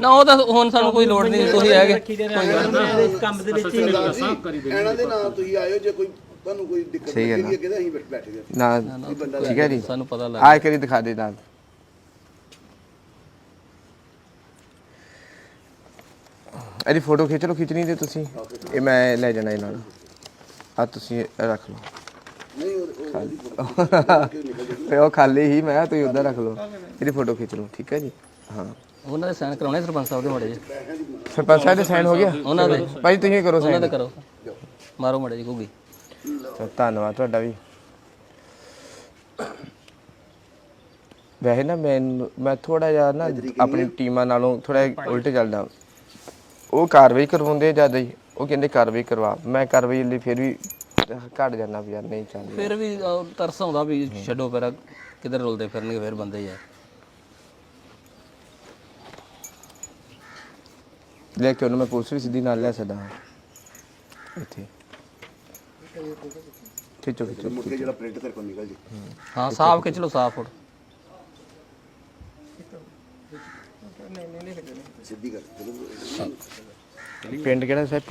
ਨਾ। ਉਹ ਤਾਂ ਹੁਣ ਸਾਨੂੰ ਕੋਈ ਲੋੜ ਨਹੀਂ ਤੁਸੀਂ ਹੈਗੇ ਇਸ ਕੰਮ ਦੇ ਵਿੱਚ ਹੀ ਇਹਨਾਂ ਦੇ ਨਾਂ ਤੁਸੀਂ ਆਇਓ ਜੇ ਕੋਈ ਤੁਹਾਨੂੰ ਕੋਈ ਦਿੱਕਤ ਲੱਗੀ ਕਿਤੇ ਅਸੀਂ ਬੈਠ ਬੈਠ ਗਏ। ਨਾ ਠੀਕ ਹੈ ਜੀ। ਸਾਨੂੰ ਪਤਾ ਲੱਗ ਆਹ ਕਰੀ ਦਿਖਾ ਦੇ ਨਾਲ। ਇਹਦੀ ਫੋਟੋ ਖਿੱਚ ਲਓ ਖਿੱਚਣੀ ਤੇ ਤੁਸੀਂ। ਇਹ ਮੈਂ ਲੈ ਜਾਣਾ ਇਹਨਾਂ ਨੂੰ। ਆ ਤੁਸੀਂ ਇਹ ਰੱਖ ਲਓ। ਨਹੀਂ ਉਹ- ਖਾਲੀ। ਹੀ ਮੈਂ ਤੁਸੀਂ ਉਧਰ ਰੱਖ ਲਓ। ਇਹਦੀ ਫੋਟੋ ਖਿੱਚ ਲਓ ਠੀਕ ਹੈ ਜੀ? ਹਾਂ। ਉਹਨਾਂ ਦੇ ਸਾਈਨ ਕਰਾਉਣੇ ਸਰਪੰਚ ਸਾਹਿਬ ਦੇ ਮੜੇ ਜੀ ਸਰਪੰਚ ਸਾਹਿਬ ਦੇ ਸਾਈਨ ਹੋ ਗਿਆ? ਉਹਨਾਂ ਦੇ। ਭਾਈ ਤੁਸੀਂ ਕਰੋ ਉਹਨਾਂ ਦੇ ਸਾਈਨ। ਕਰੋ। ਮਾਰੋ ਮੜੇ ਜੀ ਘੁੱਗੀ। ਧੰਨਵਾਦ ਤੁਹਾਡਾ ਵੀ। ਵੈਸੇ ਨਾ ਮੈਂ ਮੈਂ ਥੋੜਾ ਜਿਹਾ ਨਾ ਆਪਣੀ ਟੀਮਾਂ ਨਾਲੋਂ ਥੋੜਾ ਉਲਟ ਚੱਲਦਾ। ਉਹ ਕਾਰਵਾਈ ਕਰਵਾਉਂਦੇ ਜ਼ਿਆਦਾ ਹੀ ਉਹ ਕਹਿੰਦੇ ਕਾਰਵਾਈ ਕਰਵਾ। ਮੈਂ ਕਾਰਵਾਈ ਲਈ ਫਿਰ ਵੀ ਘਟ ਜਾਣਾ ਵੀ ਯਾਰ ਨਹੀਂ ਚੱਲਦਾ। ਫਿਰ ਵੀ ਅਹ, ਤਰਸ ਆਉਂਦਾ ਵੀ ਛੱਡੋ ਪਰ ਕਿਧਰ ਰੁਲਦੇ ਫਿਰਨਗੇ ਫਿਰ ਬੰਦੇ ਯਾਰ ਲੈ ਕੇ ਉਹਨੂੰ ਮੈਂ ਪੁਲਿਸ ਵੀ ਸਿੱਧੀ ਨਾਲ ਲੈ ਸਕਦਾ ਹਾਂ ਇੱਥੇ। ਖਿੱਚੋ ਖਿੱਚੋ ਮੁੜ ਕੇ ਜਿਹੜਾ ਪ੍ਰਿੰਟ ਤੇਰੇ ਕੋਲ ਨਿਕਲ ਜੇ। ਹਾਂ ਸਾਫ਼ ਖਿੱਚ ਲਓ ਸਾਫ਼ ਫੋਟੋ। ਸਿੱਧੀ ਕਰ। ਚਲੋ ਪਿੰਡ ਕਿਹੜਾ ਸਾਹਿਬ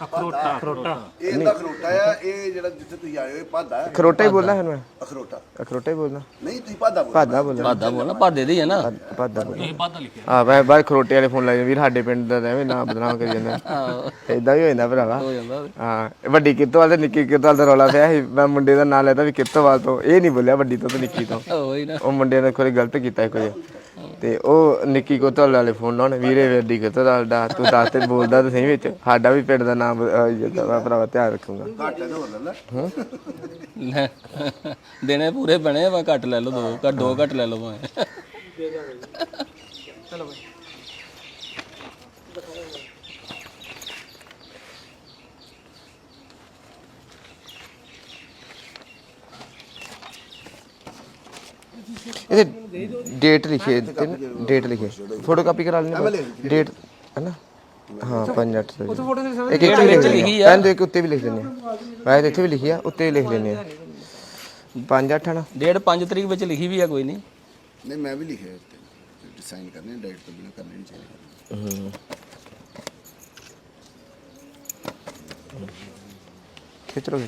ਭੂਰਾ ਇਹ ਇਹਦਾ ਖਰੋਟਾ ਆ ਇਹ ਜਿਹੜਾ ਜਿੱਥੇ ਤੁਸੀਂ ਆਏ ਹੋ ਇਹ ਭਾਦਾ ਹੈ। ਖਰੋਟਾ ਹੀ ਬੋਲਣਾ ਹੈ ਮੈਂ? ਅਖਰੋਟਾ। ਅਖਰੋਟਾ ਹੀ ਬੋਲਣਾ। ਨਹੀਂ ਤੁਸੀਂ ਭਾਦਾ ਬੋਲੋ ਭਾਦਾ ਬੋਲਣਾ। ਭਾਦਾ ਬੋਲਣਾ ਭਾਦੇ ਦੀ ਹੈ ਨਾ। ਭਾਦਾ ਬੋਲਣਾ। ਇਹ ਬਾਅਦ ਲਿਖਿਆ। ਆ ਬਾਈ ਬਾਈ ਖਰੋਟੇ ਵਾਲੇ ਫੋਨ ਲਾਏ ਵੀਰ ਸਾਡੇ ਪਿੰਡ ਦਾ ਤਾਂ ਐਵੇਂ ਨਾਮ ਬਦਨਾਮ ਕਰੀ ਜਾਂਦਾ। ਇਦਾਂ ਹੀ ਹੋ ਜਾਂਦਾ ਭਰਾਵਾ। ਹੋ ਜਾਂਦਾ ਹਾਂ ਵੱਡੀ ਕਿਰਤੋਵਾਲ ਤੇ ਨਿੱਕੀ ਕਿਰਤੋਵਾਲ ਦਾ ਰੌਲਾ ਪਿਆ ਸੀ। ਮੈਂ ਮੁੰਡੇ ਦਾ ਨਾਂ ਲੈਤਾ ਵੀ ਕਿਰਤੋਵਾਲ ਤੋਂ। ਇਹ ਨਹੀਂ ਬੋਲਿਆ ਵੱਡੀ ਤੋਂ ਤੇ ਨਿੱਕੀ ਤੋਂ। ਉਹੀ ਨਾ। ਉਹ ਮੁੰਡੇ ਨੇ ਕੋਈ ਗਲਤ ਕੀਤਾ ਕੁਝ ਤੇ ਉਹ ਨਿੱਕੀ ਕੋਤਵਾਲ ਵਾਲੇ ਫੋਨ ਲਾਉਣ ਵੀਰੇ ਵੱਡੀ ਕਿਰਤੋਵਾਲ ਦਾ ਤੂੰ ਦੱਸ ਤੇ ਬੋਲਦਾ ਤੇ ਸਹੀ ਵਿੱਚ ਸਾਡਾ ਵੀ ਪਿੰਡ ਦਾ ਨਾਮ ਜਿੱਦਾਂ ਮੈਂ ਭਰਾਵਾ ਧਿਆਨ ਰੱਖੂੰਗਾ। ਲੈ ਦੇਣੇ ਪੂਰੇ ਬਣੇ ਵਾ ਘੱਟ ਲੈ ਲਓ ਦੋ ਘੱਟ ਦੋ ਘੱਟ ਲੈ ਲਓ ਭਾਵੇਂ। ਲਿਖੇ ਡੇਟ ਲਿਖੇ ਫੋਟੋ ਕਾਪੀ ਕਰਾ ਲੈਣੀ ਡੇਟ ਹੈ ਨਾ ਹਾਂ 5 8 ਇੱਕ ਇੱਕ ਲਿਖ ਲਿਖੀ ਆ ਪੈਨ ਦੇ ਕੇ ਉੱਤੇ ਵੀ ਲਿਖ ਦਿੰਦੇ ਆ ਮੈਂ ਤਾਂ ਇੱਥੇ ਵੀ ਲਿਖੀ ਆ ਉੱਤੇ ਵੀ ਲਿਖ ਦਿੰਦੇ ਆ 5 8 ਨਾ ਡੇਟ 5 ਤਰੀਕ ਵਿੱਚ ਲਿਖੀ ਵੀ ਆ ਕੋਈ ਨਹੀਂ ਨਹੀਂ ਮੈਂ ਵੀ ਲਿਖਿਆ ਉੱਤੇ ਸਾਈਨ ਕਰਨੇ ਡੇਟ ਤੋਂ ਬਿਨਾ ਕਰਨੇ ਨਹੀਂ ਚਾਹੀਦੇ ਖਿੱਚ ਲਓ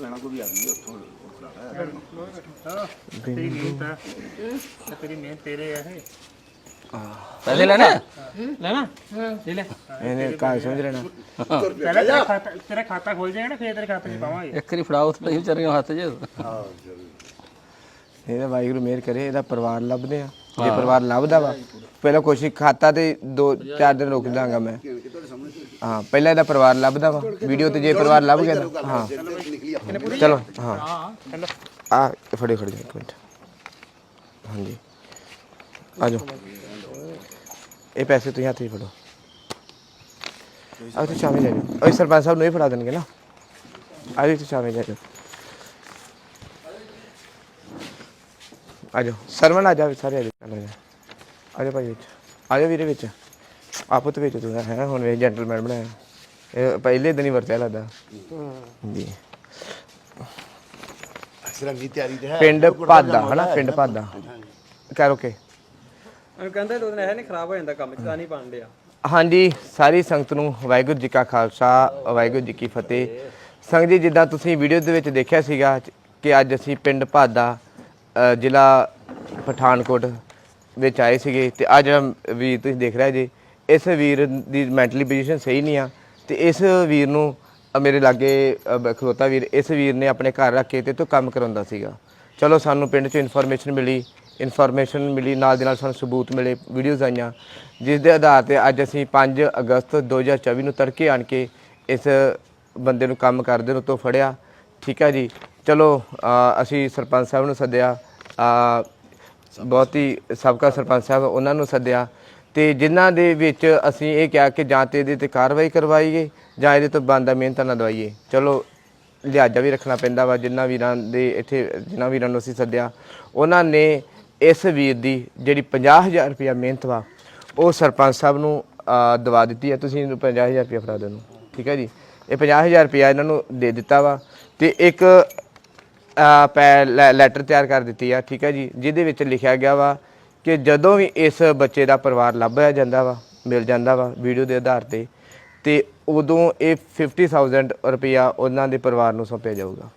ਲੈਣਾ ਕੋ ਵੀ ਆ ਗਈ ਉੱਥੋਂ ਉਹ ਖਲਾੜਾ ਤੇਰੀ ਮਿਹਨਤ ਹੈ ਤੇਰੀ ਮਿਹਨਤ ਤੇਰੇ ਆ ਇਹ। ਪੈਸੇ ਲੈਣੇ? ਆ? ਲੈਣਾ? ਲੈ। ਲੈ ਇਹਨੇ ਕਾਹ ਸਮਝ ਲੈਣਾ। ਪਹਿਲਾਂ ਤੇਰਾ ਖਾਤਾ ਤੇਰਾ ਖਾਤਾ ਖੁੱਲ ਜਾਏਗਾ ਨਾ ਫੇਰ ਤੇਰੇ ਖਾਤੇ 'ਚ ਪਾਵਾਂਗੇ। ਇੱਕ ਵਾਰੀ ਫੜਾਓ ਤੇ ਨਹੀਂ ਵਿਚਾਰੇ ਹੱਥ 'ਚ। ਇਹਦਾ ਵਾਹਿਗੁਰੂ ਮਿਹਰ ਕਰੇ ਇਹਦਾ ਪਰਿਵਾਰ ਲੱਭਦੇ ਆ। ਜੇ ਪਰਿਵਾਰ ਲੱਭਦਾ ਵਾ ਪਹਿਲਾਂ ਕੋਸ਼ਿਸ਼ ਖਾਤਾ ਤੇ ਦੋ ਚਾਰ ਦਿਨ ਰੁਕ ਜਾਵਾਂਗਾ ਮੈਂ। ਹਾਂ ਪਹਿਲਾਂ ਇਹਦਾ ਪਰਿਵਾਰ ਲੱਭਦਾ ਵਾ। ਵੀਡੀਓ ਤੇ ਜੇ ਪਰਿਵਾਰ ਲੱਭ ਗਿਆ ਤਾਂ ਹਾਂ ਚਲੋ ਹਾਂ ਆ ਫੜੇ ਫੜੇ ਇੱਕ ਮਿੰਟ ਹਾਂਜੀ ਆ ਜਾਓ ਇਹ ਪੈਸੇ ਤੁਸੀਂ ਹੱਥ 'ਚ ਫੜੋ ਆ ਤੇ ਸ਼ਾਮੇ ਜਾ ਜਾਓ ਓਏ ਸਰਪੰਚ ਸਾਹਿਬ ਨੂੰ ਹੀ ਫੜਾ ਦੇਣਗੇ ਨਾ ਆ ਜਾਓ ਤੇ ਸ਼ਾਮੇ ਜਾ ਜਾਓ ਆ ਜਾਓ ਸਰਵਣ ਆ ਜਾ ਸਾਰੇ ਆ ਜਾਓ ਚੱਲ ਆ ਜਾਓ ਭਾਈ ਵਿੱਚ ਆ ਜਾਓ ਵੀਰੇ ਵਿੱਚ ਆਪੋ ਤੇ ਵਿੱਚ ਤੂੰ ਹੈ ਹੁਣ ਵੇ ਜੈਂਟਲਮੈਨ ਬਣਾਇਆ ਇਹ ਪਹਿਲੇ ਦਿਨ ਹੀ ਵਰਤਿਆ ਲੱਗਦਾ ਜੀ ਸਰੰਗੀ ਤਿਆਰੀ ਤੇ ਹੈ। ਪਿੰਡ ਪਾਦਾ ਹਨਾ? ਪਿੰਡ ਪਾਦਾ ਕਰ ਓਕੇ ਉਹ ਕਹਿੰਦੇ ਦੋ ਦਿਨ ਇਹ ਨਹੀਂ ਖਰਾਬ ਹੋ ਜਾਂਦਾ ਕੰਮ ਚ ਤਾਂ ਨਹੀਂ ਬਣ ਡਿਆ ਹਾਂਜੀ ਸਾਰੀ ਸੰਗਤ ਨੂੰ ਵਾਹਿਗੁਰੂ ਜੀ ਕਾ ਖਾਲਸਾ ਵਾਹਿਗੁਰੂ ਜੀ ਕੀ ਫਤਿਹ। ਸੰਗਤ ਜੀ ਜਿੱਦਾਂ ਤੁਸੀਂ ਵੀਡੀਓ ਦੇ ਵਿੱਚ ਦੇਖਿਆ ਸੀਗਾ ਕਿ ਅੱਜ ਅਸੀਂ ਪਿੰਡ ਭਾਦਾ ਜ਼ਿਲ੍ਹਾ ਪਠਾਨਕੋਟ ਵਿੱਚ ਆਏ ਸੀਗੇ ਤੇ ਜਿਹੜਾ ਵੀਰ ਤੁਸੀਂ ਦੇਖ ਰਹੇ ਜੀ ਇਸ ਵੀਰ ਦੀ ਮੈਂਟਲੀ ਪੋਜੀਸ਼ਨ ਸਹੀ ਨਹੀਂ ਆ ਤੇ ਇਸ ਵੀਰ ਨੂੰ ਅ, ਮੇਰੇ ਲਾਗੇ ਅ, ਖਲੋਤਾ ਵੀਰ ਇਸ ਵੀਰ ਨੇ ਆਪਣੇ ਘਰ ਰੱਖ ਕੇ ਤੇ ਤੋਂ ਕੰਮ ਕਰਾਉਂਦਾ ਸੀਗਾ। ਚਲੋ ਸਾਨੂੰ ਪਿੰਡ 'ਚ ਇਨਫੋਰਮੇਸ਼ਨ ਮਿਲੀ। ਇਨਫੋਰਮੇਸ਼ਨ ਮਿਲੀ ਨਾਲ ਦੇ ਨਾਲ ਸਾਨੂੰ ਸਬੂਤ ਮਿਲੇ ਵੀਡੀਓਜ਼ ਆਈਆਂ। ਜਿਸ ਦੇ ਆਧਾਰ ਤੇ ਅੱਜ ਅਸੀਂ 5 ਅਗਸਤ 2024 ਨੂੰ ਤੜਕੇ ਆਣ ਕੇ ਇਸ ਬੰਦੇ ਨੂੰ ਕੰਮ ਕਰਦੇ ਨੂੰ ਤੋਂ ਫੜਿਆ। ਠੀਕ ਹੈ ਜੀ? ਚਲੋ ਅ, ਅਸੀਂ ਸਰਪੰਚ ਸਾਹਿਬ ਨੂੰ ਸੱਦਿਆ। ਅ, ਬਹੁਤ ਹੀ ਸਾਬਕਾ ਸਰਪੰਚ ਸਾਹਿਬ ਉਹਨਾਂ ਨੂੰ ਸੱਦਿਆ। ਤੇ ਜਿਨ੍ਹਾਂ ਦੇ ਵਿੱਚ ਅਸੀਂ ਇਹ ਕਿਹਾ ਕਿ ਜਾਂ ਤੇ ਇਹਦੇ ਤੇ ਕਾਰਵਾਈ ਕਰਵਾਈਏ ਜਾਂ ਇਹਦੇ ਤੋਂ ਬੰਦਾ ਮਿਹਨਤ ਨਾ ਦਵਾਈਏ। ਚਲੋ, ਲਿਹਾਜ਼ਾ ਵੀ ਰੱਖਣਾ ਪੈਂਦਾ ਵਾ ਜਿਨ੍ਹਾਂ ਵੀਰਾਂ ਦੇ ਇੱਥੇ ਜਿਨ੍ਹਾਂ ਵੀਰਾਂ ਨੂੰ ਅਸੀਂ ਸੱਦਿਆ, ਉਹਨਾਂ ਨੇ ਇਸ ਵੀਰ ਦੀ ਜਿਹੜੀ 50000 ਰੁਪਇਆ ਮਿਹਨਤ ਵਾ, ਉਹ ਸਰਪੰਚ ਸਾਹਿਬ ਨੂੰ ਦਵਾ ਦਿੱਤੀ ਹੈ। ਤੁਸੀਂ ਇਹਨੂੰ 50000 ਰੁਪਇਆ ਫੜਾ ਦੇਣ ਠੀਕ ਹੈ ਜੀ? ਇਹ 50000 ਰੁਪਇਆ ਇਹਨਾਂ ਨੂੰ ਦੇ ਦਿੱਤਾ ਵਾ ਤੇ ਇੱਕ ਪੈ, ਲੈ- ਲੈਟਰ ਤਿਆਰ ਕਰ ਦਿੱਤੀ ਆ, ਠੀਕ ਹੈ ਜੀ? ਜਿਹਦੇ ਵਿੱਚ ਲਿਖਿਆ ਗਿਆ ਵਾ ਕਿ ਜਦੋਂ ਵੀ ਇਸ ਬੱਚੇ ਦਾ ਪਰਿਵਾਰ ਲੱਭਿਆ ਜਾਂਦਾ ਵਾ, ਮਿਲ ਜਾਂਦਾ ਵਾ ਵੀਡੀਓ ਦੇ ਆਧਾਰ ਤੇ ਤੇ ਉਦੋਂ ਇਹ 50000 ਰੁਪਇਆ ਉਹਨਾਂ ਦੇ ਪਰਿਵਾਰ ਨੂੰ ਸੌਂਪਿਆ ਜਾਊਗਾ।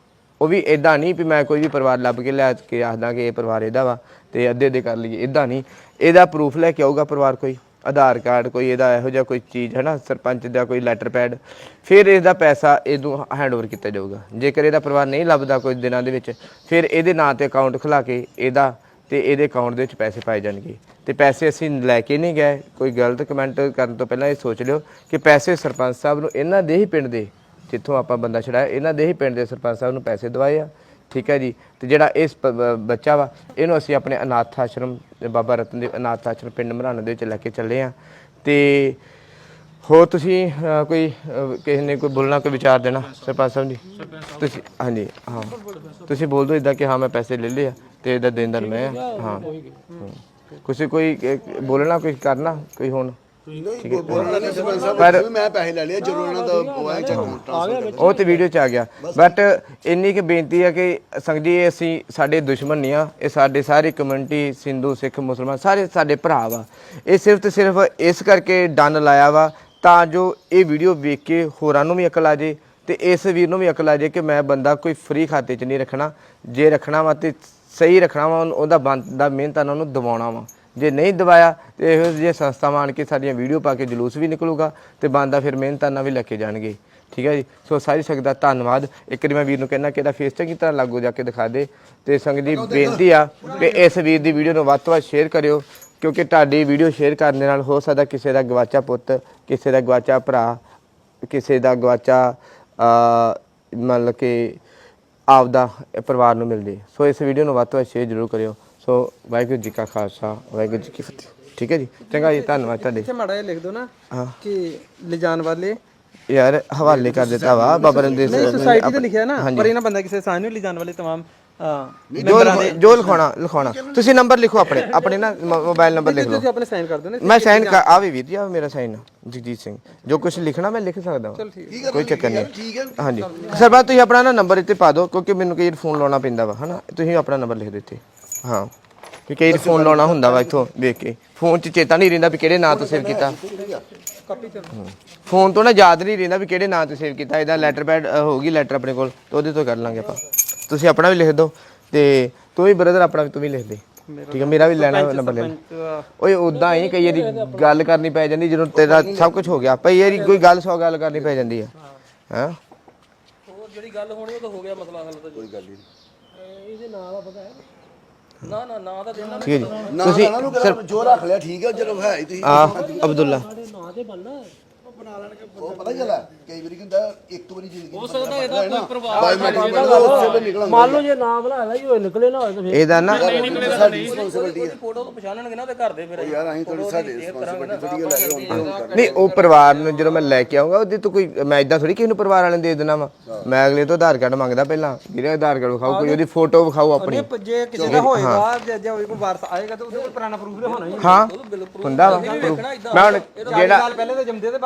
ਉਹ ਵੀ ਇਦਾਂ ਨਹੀਂ ਵੀ ਮੈਂ ਕੋਈ ਵੀ ਪਰਿਵਾਰ ਲੱਭ ਕੇ ਲੈ ਕੇ ਆਖਦਾ ਕਿ ਇਹ ਪਰਿਵਾਰ ਇਹਦਾ ਵਾ ਤੇ ਅੱਧੇ ਅੱਧੇ ਕਰ ਲਈਏ ਇਦਾਂ ਨਹੀਂ। ਇਹਦਾ ਪ੍ਰੂਫ ਲੈ ਕੇ ਆਊਗਾ ਪਰਿਵਾਰ ਕੋਈ, ਆਧਾਰ ਕਾਰਡ ਕੋਈ, ਇਹਦਾ ਇਹੋ ਜਿਹਾ ਕੋਈ ਚੀਜ਼ ਹੈ ਨਾ, ਸਰਪੰਚ ਦਾ ਕੋਈ ਲੈਟਰ ਪੈਡ ਫਿਰ ਇਹਦਾ ਪੈਸਾ ਇਹਨੂੰ ਹੈਂਡਓਵਰ ਕੀਤਾ ਜਾਊਗਾ। ਜੇਕਰ ਇਹਦਾ ਪਰਿਵਾਰ ਨਹੀਂ ਲੱਭਦਾ ਕੁਝ ਦਿਨਾਂ ਦੇ ਵਿੱਚ, ਫਿਰ ਇਹਦੇ ਨਾਂ ਤੇ ਅਕਾਊਂਟ ਖੁਲਾ ਕੇ ਇਹਦਾ ਤੇ ਇਹਦੇ ਅਕਾਊਂਟ ਦੇ ਵਿੱਚ ਪੈਸੇ ਪਾਏ ਜਾਣਗੇ। ਤੇ ਪੈਸੇ ਅਸੀਂ ਲੈ ਕੇ ਨਹੀਂ ਗਏ। ਕੋਈ ਗਲਤ ਕਮੈਂਟ ਕਰਨ ਤੋਂ ਪਹਿਲਾਂ ਇਹ ਸੋਚ ਲਿਓ ਕਿ ਪੈਸੇ ਸਰਪੰਚ ਸਾਹਿਬ ਨੂੰ ਇਹਨਾਂ ਦੇ ਹੀ ਪਿੰਡ ਦੇ, ਜਿੱਥੋਂ ਆਪਾਂ ਬੰਦਾ ਛੜਾਇਆ ਇਹਨਾਂ ਦੇ ਹੀ ਪਿੰਡ ਦੇ ਸਰਪੰਚ ਸਾਹਿਬ ਨੂੰ ਪੈਸੇ ਦਵਾਏ ਆ। ਠੀਕ ਹੈ ਜੀ? ਤੇ ਜਿਹੜਾ ਇਸ ਬੱਚਾ ਵਾ, ਇਹਨੂੰ ਅਸੀਂ ਆਪਣੇ ਅਨਾਥ ਆਸ਼ਰਮ, ਬਾਬਾ ਰਤਨ ਦੇ ਅਨਾਥ ਆਸ਼ਰਮ ਪਿੰਡ ਮਰਾਣਾ ਦੇ ਵਿੱਚ ਲੈ ਕੇ ਚੱਲੇ ਆ। ਤੇ ਹੋਰ ਤੁਸੀਂ ਕੋਈ ਕਿਸੇ ਨੇ ਕੋਈ ਬੋਲਣਾ ਕੋਈ ਵਿਚਾਰ ਦੇਣਾ ਸਰਪੰਚ ਸਾਹਿਬ ਜੀ? ਤੁਸੀਂ ਹਾਂਜੀ ਹਾਂ। ਤੁਸੀਂ ਬੋਲ ਦਿਓ ਇਦਾਂ ਕਿ ਹਾਂ ਮੈਂ ਪੈਸੇ ਲੈ ਲਏ ਆ ਤੇ ਇਹਦਾ ਦੇਣਦਾਰ ਮੈਂ ਆ। ਹਾਂ। ਤੁਸੀਂ ਕੋਈ ਬੋਲਣਾ ਕੋਈ ਕਰਨਾ ਕੋਈ ਹੁਣ? ਠੀਕ ਹੈ। ਬੋਲਣਾ ਨਹੀਂ ਸਰਪੰਚ ਸਾਹਿਬ ਪਰ- ਵੀ ਮੈਂ ਪੈਸੇ ਲੈ ਲਏ ਜਦੋਂ ਇਹਨਾਂ ਦਾ ਉਹ ਚੈੱਕ ਉਹ ਤੇ ਵੀਡੀਓ ਚ ਆ ਗਿਆ। ਬਟ ਇੰਨੀ ਕਿ ਬੇਨਤੀ ਹੈ ਕਿ ਸੰਗਤ ਜੀ ਇਹ ਅਸੀਂ ਸਾਡੇ ਦੁਸ਼ਮਣ ਨਹੀਂ ਆ। ਇਹ ਸਾਡੇ ਸਾਰੀ ਕਮਿਊਨਿਟੀ ਸਿੰਧੂ ਸਿੱਖ ਮੁਸਲਮਾਨ ਸਾਰੇ ਸਾਡੇ ਭਰਾ ਵਾ। ਇਹ ਸਿਰਫ ਤੇ ਸਿਰਫ ਇਸ ਕਰਕੇ ਡੰਨ ਲਾਇਆ ਵਾ ਤਾਂ ਜੋ ਇਹ ਵੀਡੀਓ ਵੇਖ ਕੇ ਹੋਰਾਂ ਨੂੰ ਵੀ ਅਕਲ ਆ ਜੇ ਤੇ ਇਸ ਵੀਰ ਨੂੰ ਵੀ ਅਕਲ ਆ ਜੇ ਕਿ ਮੈਂ ਬੰਦਾ ਕੋਈ ਫ੍ਰੀ ਖਾਤੇ 'ਚ ਨਹੀਂ ਰੱਖਣਾ। ਜੇ ਰੱਖਣਾ ਵਾ ਤੇ ਸਹੀ ਰੱਖਣਾ ਵਾ ਉਹਦਾ ਬੰਦਾ ਮਿਹਨਤ ਨਾਲ ਉਹਨੂੰ ਦਿਵਾਉਣਾ ਵਾ। ਜੇ ਨਹੀਂ ਦਵਾਇਆ ਤੇ ਇਹੋ ਜਿਹੇ ਸੰਸਥਾਵਾਂ ਆਣ ਕੇ ਸਾਡੀਆਂ ਵੀਡੀਓ ਪਾ ਕੇ ਜਲੂਸ ਵੀ ਨਿਕਲੂਗਾ ਤੇ ਬੰਦਾ ਫਿਰ ਮਿਹਨਤਾਂ ਨਾਲ ਵੀ ਲੈ ਕੇ ਜਾਣਗੇ। ਠੀਕ ਹੈ ਜੀ? ਸੋ ਸਾਰੀ ਸੰਗਤ ਦਾ ਧੰਨਵਾਦ। ਇੱਕ ਵਾਰੀ ਮੈਂ ਵੀਰ ਨੂੰ ਕਹਿਣਾ ਕਿ ਇਹਦਾ ਫੇਸ ਚੰਗੀ ਤਰ੍ਹਾਂ ਲਾਗੋ ਜਾ ਕੇ ਦਿਖਾ ਦੇ ਤੇ ਸੰਗਤ ਦੀ ਬੇਨਤੀ ਆ ਕਿ ਇਸ ਵੀਰ ਦੀ ਵੀਡੀਓ ਨੂੰ ਵੱਧ ਤੋਂ ਵੱਧ ਸ਼ੇਅਰ ਕਰਿਓ। ਕਿਉਂਕਿ ਤੁਹਾਡੀ ਵੀਡੀਓ ਸ਼ੇਅਰ ਕਰਨ ਦੇ ਨਾਲ ਹੋ ਸਕਦਾ ਕਿਸੇ ਦਾ ਗਵਾਚਾ ਪੁੱਤ ਕਿਸੇ ਦਾ ਗਵਾਚਾ ਭਰਾ ਕਿਸੇ ਦਾ ਗਵਾਚਾ ਅ ਮਤਲਬ ਕਿ ਆਪਦਾ ਪਰਿਵਾਰ ਨੂੰ ਮਿਲ ਜੇ ਸੋ ਇਸ ਵੀਡੀਓ ਨੂੰ ਵੱਧ ਤੋਂ ਵੱਧ ਸ਼ੇਅਰ ਜ਼ਰੂਰ ਕਰਿਓ ਸੋ ਵਾਹਿਗੁਰੂ ਜੀ ਕਾ ਖਾਲਸਾ ਵਾਹਿਗੁਰੂ ਜੀ ਕੀ ਫਤਿਹ ਠੀਕ ਹੈ ਜੀ ਚੰਗਾ ਜੀ ਧੰਨਵਾਦ ਤੁਹਾਡੇ ਇੱਥੇ ਮਾੜਾ ਜਿਹਾ ਲਿਖ ਦਿਓ ਨਾ ਹਾਂ ਕਿ ਲਿਜਾਣ ਵਾਲੇ ਯਾਰ ਹਵਾਲੇ ਕਰ ਦਿੱਤਾ ਵਾ ਬਾਬਾ ਰਣਜੀਤ ਨਹੀਂ ਸਿੰਘ ਸੁਸਾਇਟੀ ਤੇ ਲਿਖਿਆ ਨਾ ਹਾਂਜੀ। ਪਰ ਇਹਨਾਂ ਬੰਦਾ ਕਿਸੇ ਸਾਹ ਨੂੰ ਲਿਜਾਣ ਵਾਲੇ तमाम ਜੋ ਲਿਖੋ- ਜੋ ਲਿਖਾਉਣਾ ਲਿਖਾਉਣਾ। ਤੁਸੀਂ ਨੰਬਰ ਲਿਖੋ ਆਪਣੇ। ਆਪਣੇ ਨਾ ਮੋਬਾਈਲ ਨੰਬਰ ਲਿਖ ਲਓ। ਤੁਸੀਂ ਆਪਣੇ ਸਾਈਨ ਕਰ ਦਿਓ ਨਾ ਮੈਂ ਸਾਈਨ ਕਰ ਆਵੇ ਵੀਰ ਜੀ ਆਵੇ ਮੇਰਾ ਸਾਈਨ ਜਗਜੀਤ ਸਿੰਘ। ਜੋ ਕੁਝ ਲਿਖਣਾ ਮੈਂ ਲਿਖ ਸਕਦਾ ਹਾਂ। ਕੋਈ ਚੱਕਰ ਨਹੀਂ। ਠੀਕ ਹੈ। ਹਾਂਜੀ। ਸਰ ਬਾਤ ਤੁਸੀਂ ਆਪਣਾ ਨਾ ਨੰਬਰ ਇੱਥੇ ਪਾ ਦਿਓ ਕਿਉਂਕਿ ਮੈਨੂੰ ਕਈ ਫੋਨ ਲਾਉਣਾ ਪੈਂਦਾ ਵਾ ਹਨਾ? ਤੁਸੀਂ ਆਪਣਾ ਨੰਬਰ ਲਿਖ ਦਿਓ ਇੱਥੇ। ਹਾਂ। ਕਿ ਕਈ ਫੋਨ ਲਾਉਣਾ ਹੁੰਦਾ ਵਾ ਇੱਥੋਂ ਵੇਖ ਕੇ। ਫੋਨ 'ਚ ਚੇਤਾ ਨਹੀਂ ਰਹਿੰਦਾ ਵੀ ਕਿਹੜੇ ਨਾਂ ਤੋਂ ਸੇਵ ਕੀਤਾ। ਫੋਨ ਤੋਂ ਨਾ ਯਾਦ ਨਹੀਂ ਰਹਿੰਦਾ ਵੀ ਕਿਹੜੇ ਨਾਂ ਤੋਂ ਸੇਵ ਕੀਤਾ। ਇਹਦਾ ਲੈਟਰ ਪੈਡ ਹੋਊਗੀ ਲੈਟਰ ਆਪਣੇ ਕੋਲ ਤੇ ਉਹਦੇ ਤੋਂ ਕਰ ਲਾਂਗੇ ਆਪਾਂ। ਤੁਸੀਂ ਆਪਣਾ ਵੀ ਲਿਖ ਦਿਓ ਤੇ ਤੂੰ ਵੀ ਬ੍ਰਦਰ ਆਪਣਾ ਵੀ ਤੂੰ ਵੀ ਲਿਖ ਦੇ ਠੀਕ ਹੈ ਮੇਰਾ ਵੀ ਲੈਣਾ ਨੰਬਰ ਲੈ ਓਏ ਉਦਾਂ ਹੀ ਕਈ ਵਾਰੀ ਗੱਲ ਕਰਨੀ ਪੈ ਜਾਂਦੀ ਜਦੋਂ ਤੇਰਾ ਸਭ ਕੁਝ ਹੋ ਗਿਆ ਭਈ ਯਾਰੀ ਕੋਈ ਗੱਲ ਸੌ ਗੱਲ ਕਰਨੀ ਪੈ ਜਾਂਦੀ ਹੈ ਹਾਂ ਹੋਰ ਜਿਹੜੀ ਗੱਲ ਹੋਣੀ ਉਹ ਤਾਂ ਹੋ ਗਿਆ ਮਸਲਾ ਹੱਲ ਤਾਂ ਕੋਈ ਗੱਲ ਨਹੀਂ ਇਹਦੇ ਨਾਂ ਦਾ ਪਤਾ ਹੈ ਨਾ ਨਾ ਨਾਂ ਦਾ ਦੇਣਾ ਠੀਕ ਹੈ ਜੀ ਨਾ ਨਾ ਨੂੰ ਕਹਿੰਦਾ ਜੋ ਰੱਖ ਲਿਆ ਠੀਕ ਹੈ ਚਲੋ ਹੈ ਤੁਸੀਂ ਆ ਅਬਦੁੱਲਾ ਉਹ ਪਤਾ ਕੀ ਗੱਲ ਹੈ ਕਈ ਵਾਰੀ ਹੁੰਦਾ ਇੱਕ ਵਾਰੀ ਜ਼ਿੰਦਗੀ ਹੋ ਸਕਦਾ ਇਹਦਾ ਕੋਈ ਪ੍ਰਭਾਵ ਬਾਇਓਮੈਟ੍ਰਿਕ ਬਣਦਾ ਉਸੇ ਵੇਲੇ ਨਿਕਲਣ ਮੰਨ ਲਓ ਜੇ ਨਾ ਬਣਾਇਆ ਹੀ ਹੋਏ ਨਿਕਲੇ ਨਾ ਹੋਏ ਤਾਂ ਫਿਰ ਇਹਦਾ ਨਾ ਸਾਡੀ ਰਿਸਪੌਂਸਿਬਿਲਟੀ ਹੈ ਫੋਟੋ ਤੋਂ ਪਛਾਣਨਗੇ ਨਾ ਤੇ ਘਰ ਦੇ ਫਿਰ। ਯਾਰ ਅਸੀਂ ਥੋੜੀ ਸਾਡੀ ਰਿਸਪੌਂਸਿਬਿਲਟੀ ਥੋੜੀ ਲੈ ਕੇ ਹੁਣ ਕਰ ਨਹੀਂ ਉਹ ਪਰਿਵਾਰ ਨੂੰ ਜਦੋਂ ਮੈਂ ਲੈ ਕੇ ਆਉਂਗਾ ਉਹਦੇ ਤੋਂ ਕੋਈ ਮੈਂ ਇਦਾਂ ਥੋੜੀ ਕਿਸੇ ਨੂੰ ਪਰਿਵਾਰ ਵਾਲਿਆਂ ਨੂੰ ਦੇ ਦੇਣਾ ਵਾ। ਮੈਂ ਅਗਲੇ ਤੋਂ ਆਧਾਰ ਕਾਰਡ ਮੰਗਦਾ ਪਹਿਲਾਂ। ਵੀਰੇ ਆਧਾਰ ਕਾਰਡ ਵਿਖਾਓ ਕੋਈ ਉਹਦੀ ਫੋਟੋ ਵਿਖਾਓ ਆਪਣੀ। ਜੇ ਕਿਸੇ ਦਾ ਹੋਏਗਾ ਜੇ ਜੇ ਕੋਈ ਵਾਰਸ ਆਏਗਾ ਤਾਂ ਉਹਦੇ ਕੋਲ ਪੁਰਾਣਾ ਪ੍ਰੂਫ ਹੋਣਾ ਹੀ ਹਾਂ। ਹੁੰਦਾ ਵਾ। proof। ਮੈਂ ਹੁਣ ਜਿਹੜਾ ਸਾਲ ਪਹਿਲੇ ਤਾਂ ਜੰਮਦੇ ਤੇ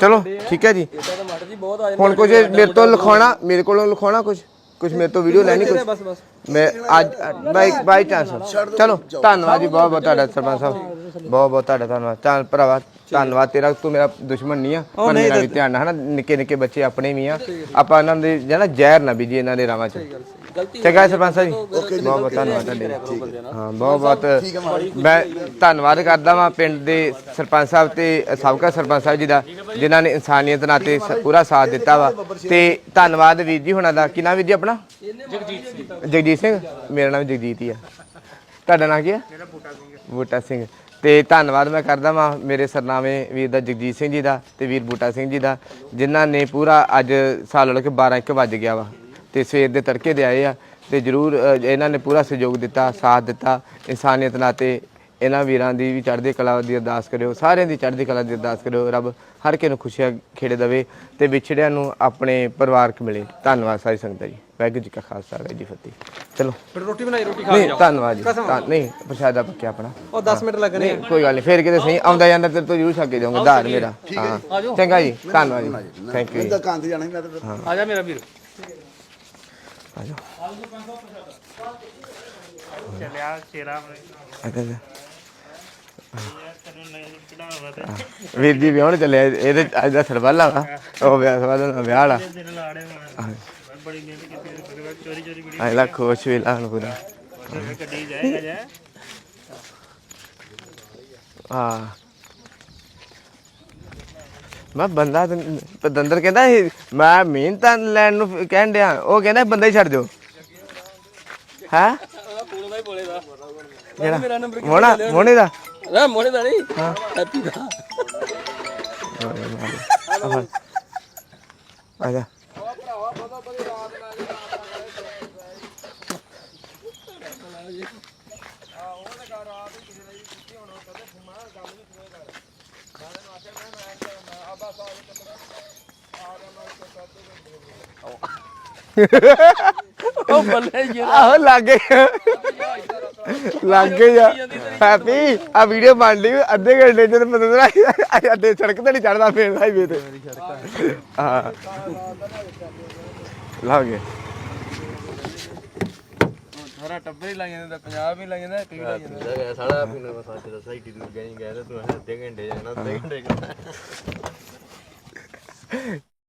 ਚਲੋ ਠੀਕ ਹੈ ਜੀ। ਇਹਦਾ ਤਾਂ ਮਾਟਰ ਜੀ ਬਹੁਤ ਆ ਹੁਣ ਕੁਝ ਮੇਰੇ ਤੋਂ ਲਿਖਾਉਣਾ ਮੇਰੇ ਕੋਲੋਂ ਲਿਖਾਉਣਾ ਕੁਝ? ਕੁਝ ਮੇਰੇ ਤੋਂ ਵੀਡੀਓ ਲੈਣੀ ਕੁਝ? ਬਸ ਬਸ। ਮੈਂ ਅੱਜ ਬਾਈ ਬਾਈ ਚਾਂਸ ਚਲੋ ਧੰਨਵਾਦ ਜੀ ਬਹੁਤ ਬਹੁਤ ਤੁਹਾਡਾ ਸਰਪੰਚ ਸਾਹਿਬ। ਬਹੁਤ ਬਹੁਤ ਤੁਹਾਡਾ ਧੰਨਵਾਦ। ਤਾਂ ਭਰਾਵਾ ਧੰਨਵਾਦ ਤੇਰਾ ਤੂੰ ਮੇਰਾ ਦੁਸ਼ਮਣ ਨਹੀਂ ਆ ਪਰ ਮੇਰਾ ਵੀ ਧਿਆਨ ਨਾਲ ਹਨਾ ਨਿੱਕੇ ਨਿੱਕੇ ਬੱਚੇ ਆਪਣੇ ਵੀ ਆ। ਆਪਾਂ ਇਹਨਾਂ ਦੇ ਜਿਹੜਾ ਜ਼ਹਿਰ ਨਾ ਬੀਜੀ ਇਹਨਾਂ ਦੇ ਰਾਵਾਂ ਚ। ਚੰਗਾ ਹੈ ਸਰਪੰਚ ਸਾਹਿਬ ਜੀ। ਬਹੁਤ ਬਹੁਤ ਧੰਨਵਾਦ ਤੁਹਾਡੇ ਹਾਂ ਬਹੁਤ ਬਹੁਤ ਮੈਂ ਧੰਨਵਾਦ ਕਰਦਾ ਵਾਂ ਪਿੰਡ ਦੇ ਸਰਪੰਚ ਸਾਹਿਬ ਤੇ ਸਾਬਕਾ ਸਰਪੰਚ ਸਾਹਿਬ ਜੀ ਦਾ ਜਿਨ੍ਹਾਂ ਨੇ ਇਨਸਾਨੀਅਤ ਨਾਤੇ ਪੂਰਾ ਸਾਥ ਦਿੱਤਾ ਵਾ। ਤੇ ਧੰਨਵਾਦ ਵੀਰ ਜੀ ਹੁਣਾਂ ਦਾ। ਕੀ ਨਾਮ ਵੀਰ ਜੀ ਆਪਣਾ? ਜਗਜੀਤ ਸਿੰਘ। ਜਗਜੀਤ ਸਿੰਘ ਮੇਰਾ ਨਾਮ ਜਗਜੀਤ ਹੀ ਆ। ਤੁਹਾਡਾ ਨਾਮ ਕੀ ਹੈ ਮੇਰਾ ਬੂਟਾ ਸਿੰਘ ਬੂਟਾ ਸਿੰਘ। ਤੇ ਧੰਨਵਾਦ ਮੈਂ ਕਰਦਾ ਵਾਂ ਮੇਰੇ ਸਰਨਾਵੇਂ ਵੀਰ ਦਾ ਜਗਜੀਤ ਸਿੰਘ ਜੀ ਦਾ ਤੇ ਵੀਰ ਬੂਟਾ ਸਿੰਘ ਜੀ ਦਾ ਜਿਨ੍ਹਾਂ ਨੇ ਪੂਰਾ ਅੱਜ ਸਾਲ ਲੜ ਕੇ 12 1 ਵੱਜ ਗਿਆ ਵਾ। ਤੇ ਸਵੇਰ ਦੇ ਤੜਕੇ ਦੇ ਆਏ ਆ ਤੇ ਜਰੂਰ ਇਹਨਾਂ ਨੇ ਪੂਰਾ ਸਹਿਯੋਗ ਦਿੱਤਾ ਸਾਥ ਦਿੱਤਾ ਇਨਸਾਨੀਅਤ ਨਾਤੇ ਇਹਨਾਂ ਵੀਰਾਂ ਦੀ ਵੀ ਚੜ੍ਹਦੀ ਕਲਾ ਦੀ ਅਰਦਾਸ ਕਰਿਓ ਸਾਰਿਆਂ ਦੀ ਚੜ੍ਹਦੀ ਕਲਾ ਦੀ ਅਰਦਾਸ ਕਰਿਓ ਰੱਬ ਹਰ ਕਿਸੇ ਨੂੰ ਖੁਸ਼ੀਆਂ ਖੇੜੇ ਦੇਵੇ ਤੇ ਵਿਛੜਿਆਂ ਨੂੰ ਆਪਣੇ ਪਰਿਵਾਰਕ ਮਿਲੇ। ਧੰਨਵਾਦ ਸਾਰੀ ਸੰਗਤ ਜੀ। ਵਾਹਿਗੁਰੂ ਜੀ ਕਾ ਖਾਲਸਾ ਵਾਹਿਗੁਰੂ ਜੀ ਕੀ ਫਤਿਹ। ਚਲੋ। ਫਿਰ ਰੋਟੀ ਬਣਾਈ ਰੋਟੀ ਖਾ ਨਹੀਂ ਧੰਨਵਾਦ ਜੀ। ਧੰਨ- ਨਹੀਂ ਪ੍ਰਸ਼ਾਦਾ ਪੱਕਿਆ ਆਪਣਾ। ਉਹ 10 ਮਿੰਟ ਲੱਗਣੇ ਨਹੀਂ ਕੋਈ ਗੱਲ ਨਹੀਂ ਫੇਰ ਕਿਤੇ ਸਹੀ ਆਉਂਦਾ ਜਾਂਦਾ ਤੇਰੇ ਤੋਂ ਜ਼ਰੂਰ ਛੱਕ ਕੇ ਜਾਊਂਗਾ ਧਾਰ ਮੇਰਾ। ਹਾਂ ਚੰਗਾ ਜੀ ਧੰਨਵਾਦ ਜੀ। ਥੈਂਕ ਯੂ ਦੁਕਾਨ ਤੇ ਜਾਣਾ ਮੈਂ ਤਾਂ ਫਿਰ ਆ ਜਾ ਮੇਰਾ ਵੀਰ। ਆ ਜਾਓ। ਚੱਲਿਆ ਚੜਾਵਾ ਤੇ ਵੀਰ ਜੀ ਵਿਆਹਣ ਚੱਲਿਆ ਇਹਦੇ ਅੱਜ ਦਾ ਸਰਵਾਲਾ ਵਾ। ਉਹ ਵਿਆਹ ਸਰਵਾਲਾ ਦਾ ਵਿਆਹ ਮੈਂ ਬੜੀ ਮਿਹਨਤ ਕੀਤੀ ਚੋਰੀ ਚੋਰੀ ਬੜੀ ਅਗਲਾ ਖੁਸ਼ ਵੀ ਲਾਣ ਪੂਰਾ। ਕੱਢੀ ਜਾਏਗਾ ਜਾ। ਹਾਂ ਮੈਂ ਬੰਦਾ ਪਤੰਦਰ ਕਹਿੰਦਾ ਇਹ ਮੈਂ ਮਿਹਨਤਾਂ ਲੈਣ ਨੂੰ ਕਹਿਣ ਡਿਆ। ਉਹ ਕਹਿੰਦਾ ਬੰਦਾ ਹੀ ਛੱਡ ਦਿਓ। ਹੈ? ਹੀ ਜਿਹੜਾ ਮੇਰਾ ਨੰਬਰ ਮੋਣਾ ਮੋਣੇ ਦਾ? ਨਾ ਮੋੜੇ ਦਾ ਨਹੀਂ। ਹੈਪੀ ਦਾ। ਆ ਜਾ ਉਹ ਬੱਲੇ ਜੀ ਆਹੋ ਲੱਗੇ। ਲੱਗੇ ਜਾ। ਹੈਪੀ ਆ ਵੀਡੀਓ ਬਣ ਲਈ ਅੱਧੇ ਘੰਟੇ ਚ ਪਤਾ ਨਹੀਂ ਅੱਧੇ ਸੜਕ ਤੇ ਨਹੀਂ ਚੜਦਾ ਫੇਰ ਹਾਈਵੇ ਤੇ। ਹਾਂ। ਲਾਗੇ। ਸਾਰਾ ਟੱਬਰ ਹੀ ਲੱਗ ਜਾਂਦਾ ਪੰਜਾਬ ਹੀ ਲੱਗ ਜਾਂਦਾ ਕਈ ਲੱਗ ਜਾਂਦਾ। ਸਾਲਾ ਪਿੰਡ ਮਸਾਂ ਤੇ ਸੋਸਾਇਟੀ ਨੂੰ ਗਈ ਗਏ ਤੂੰ ਅੱਧੇ ਘੰਟੇ ਜਾਣਾ ਅੱਧੇ ਘੰਟੇ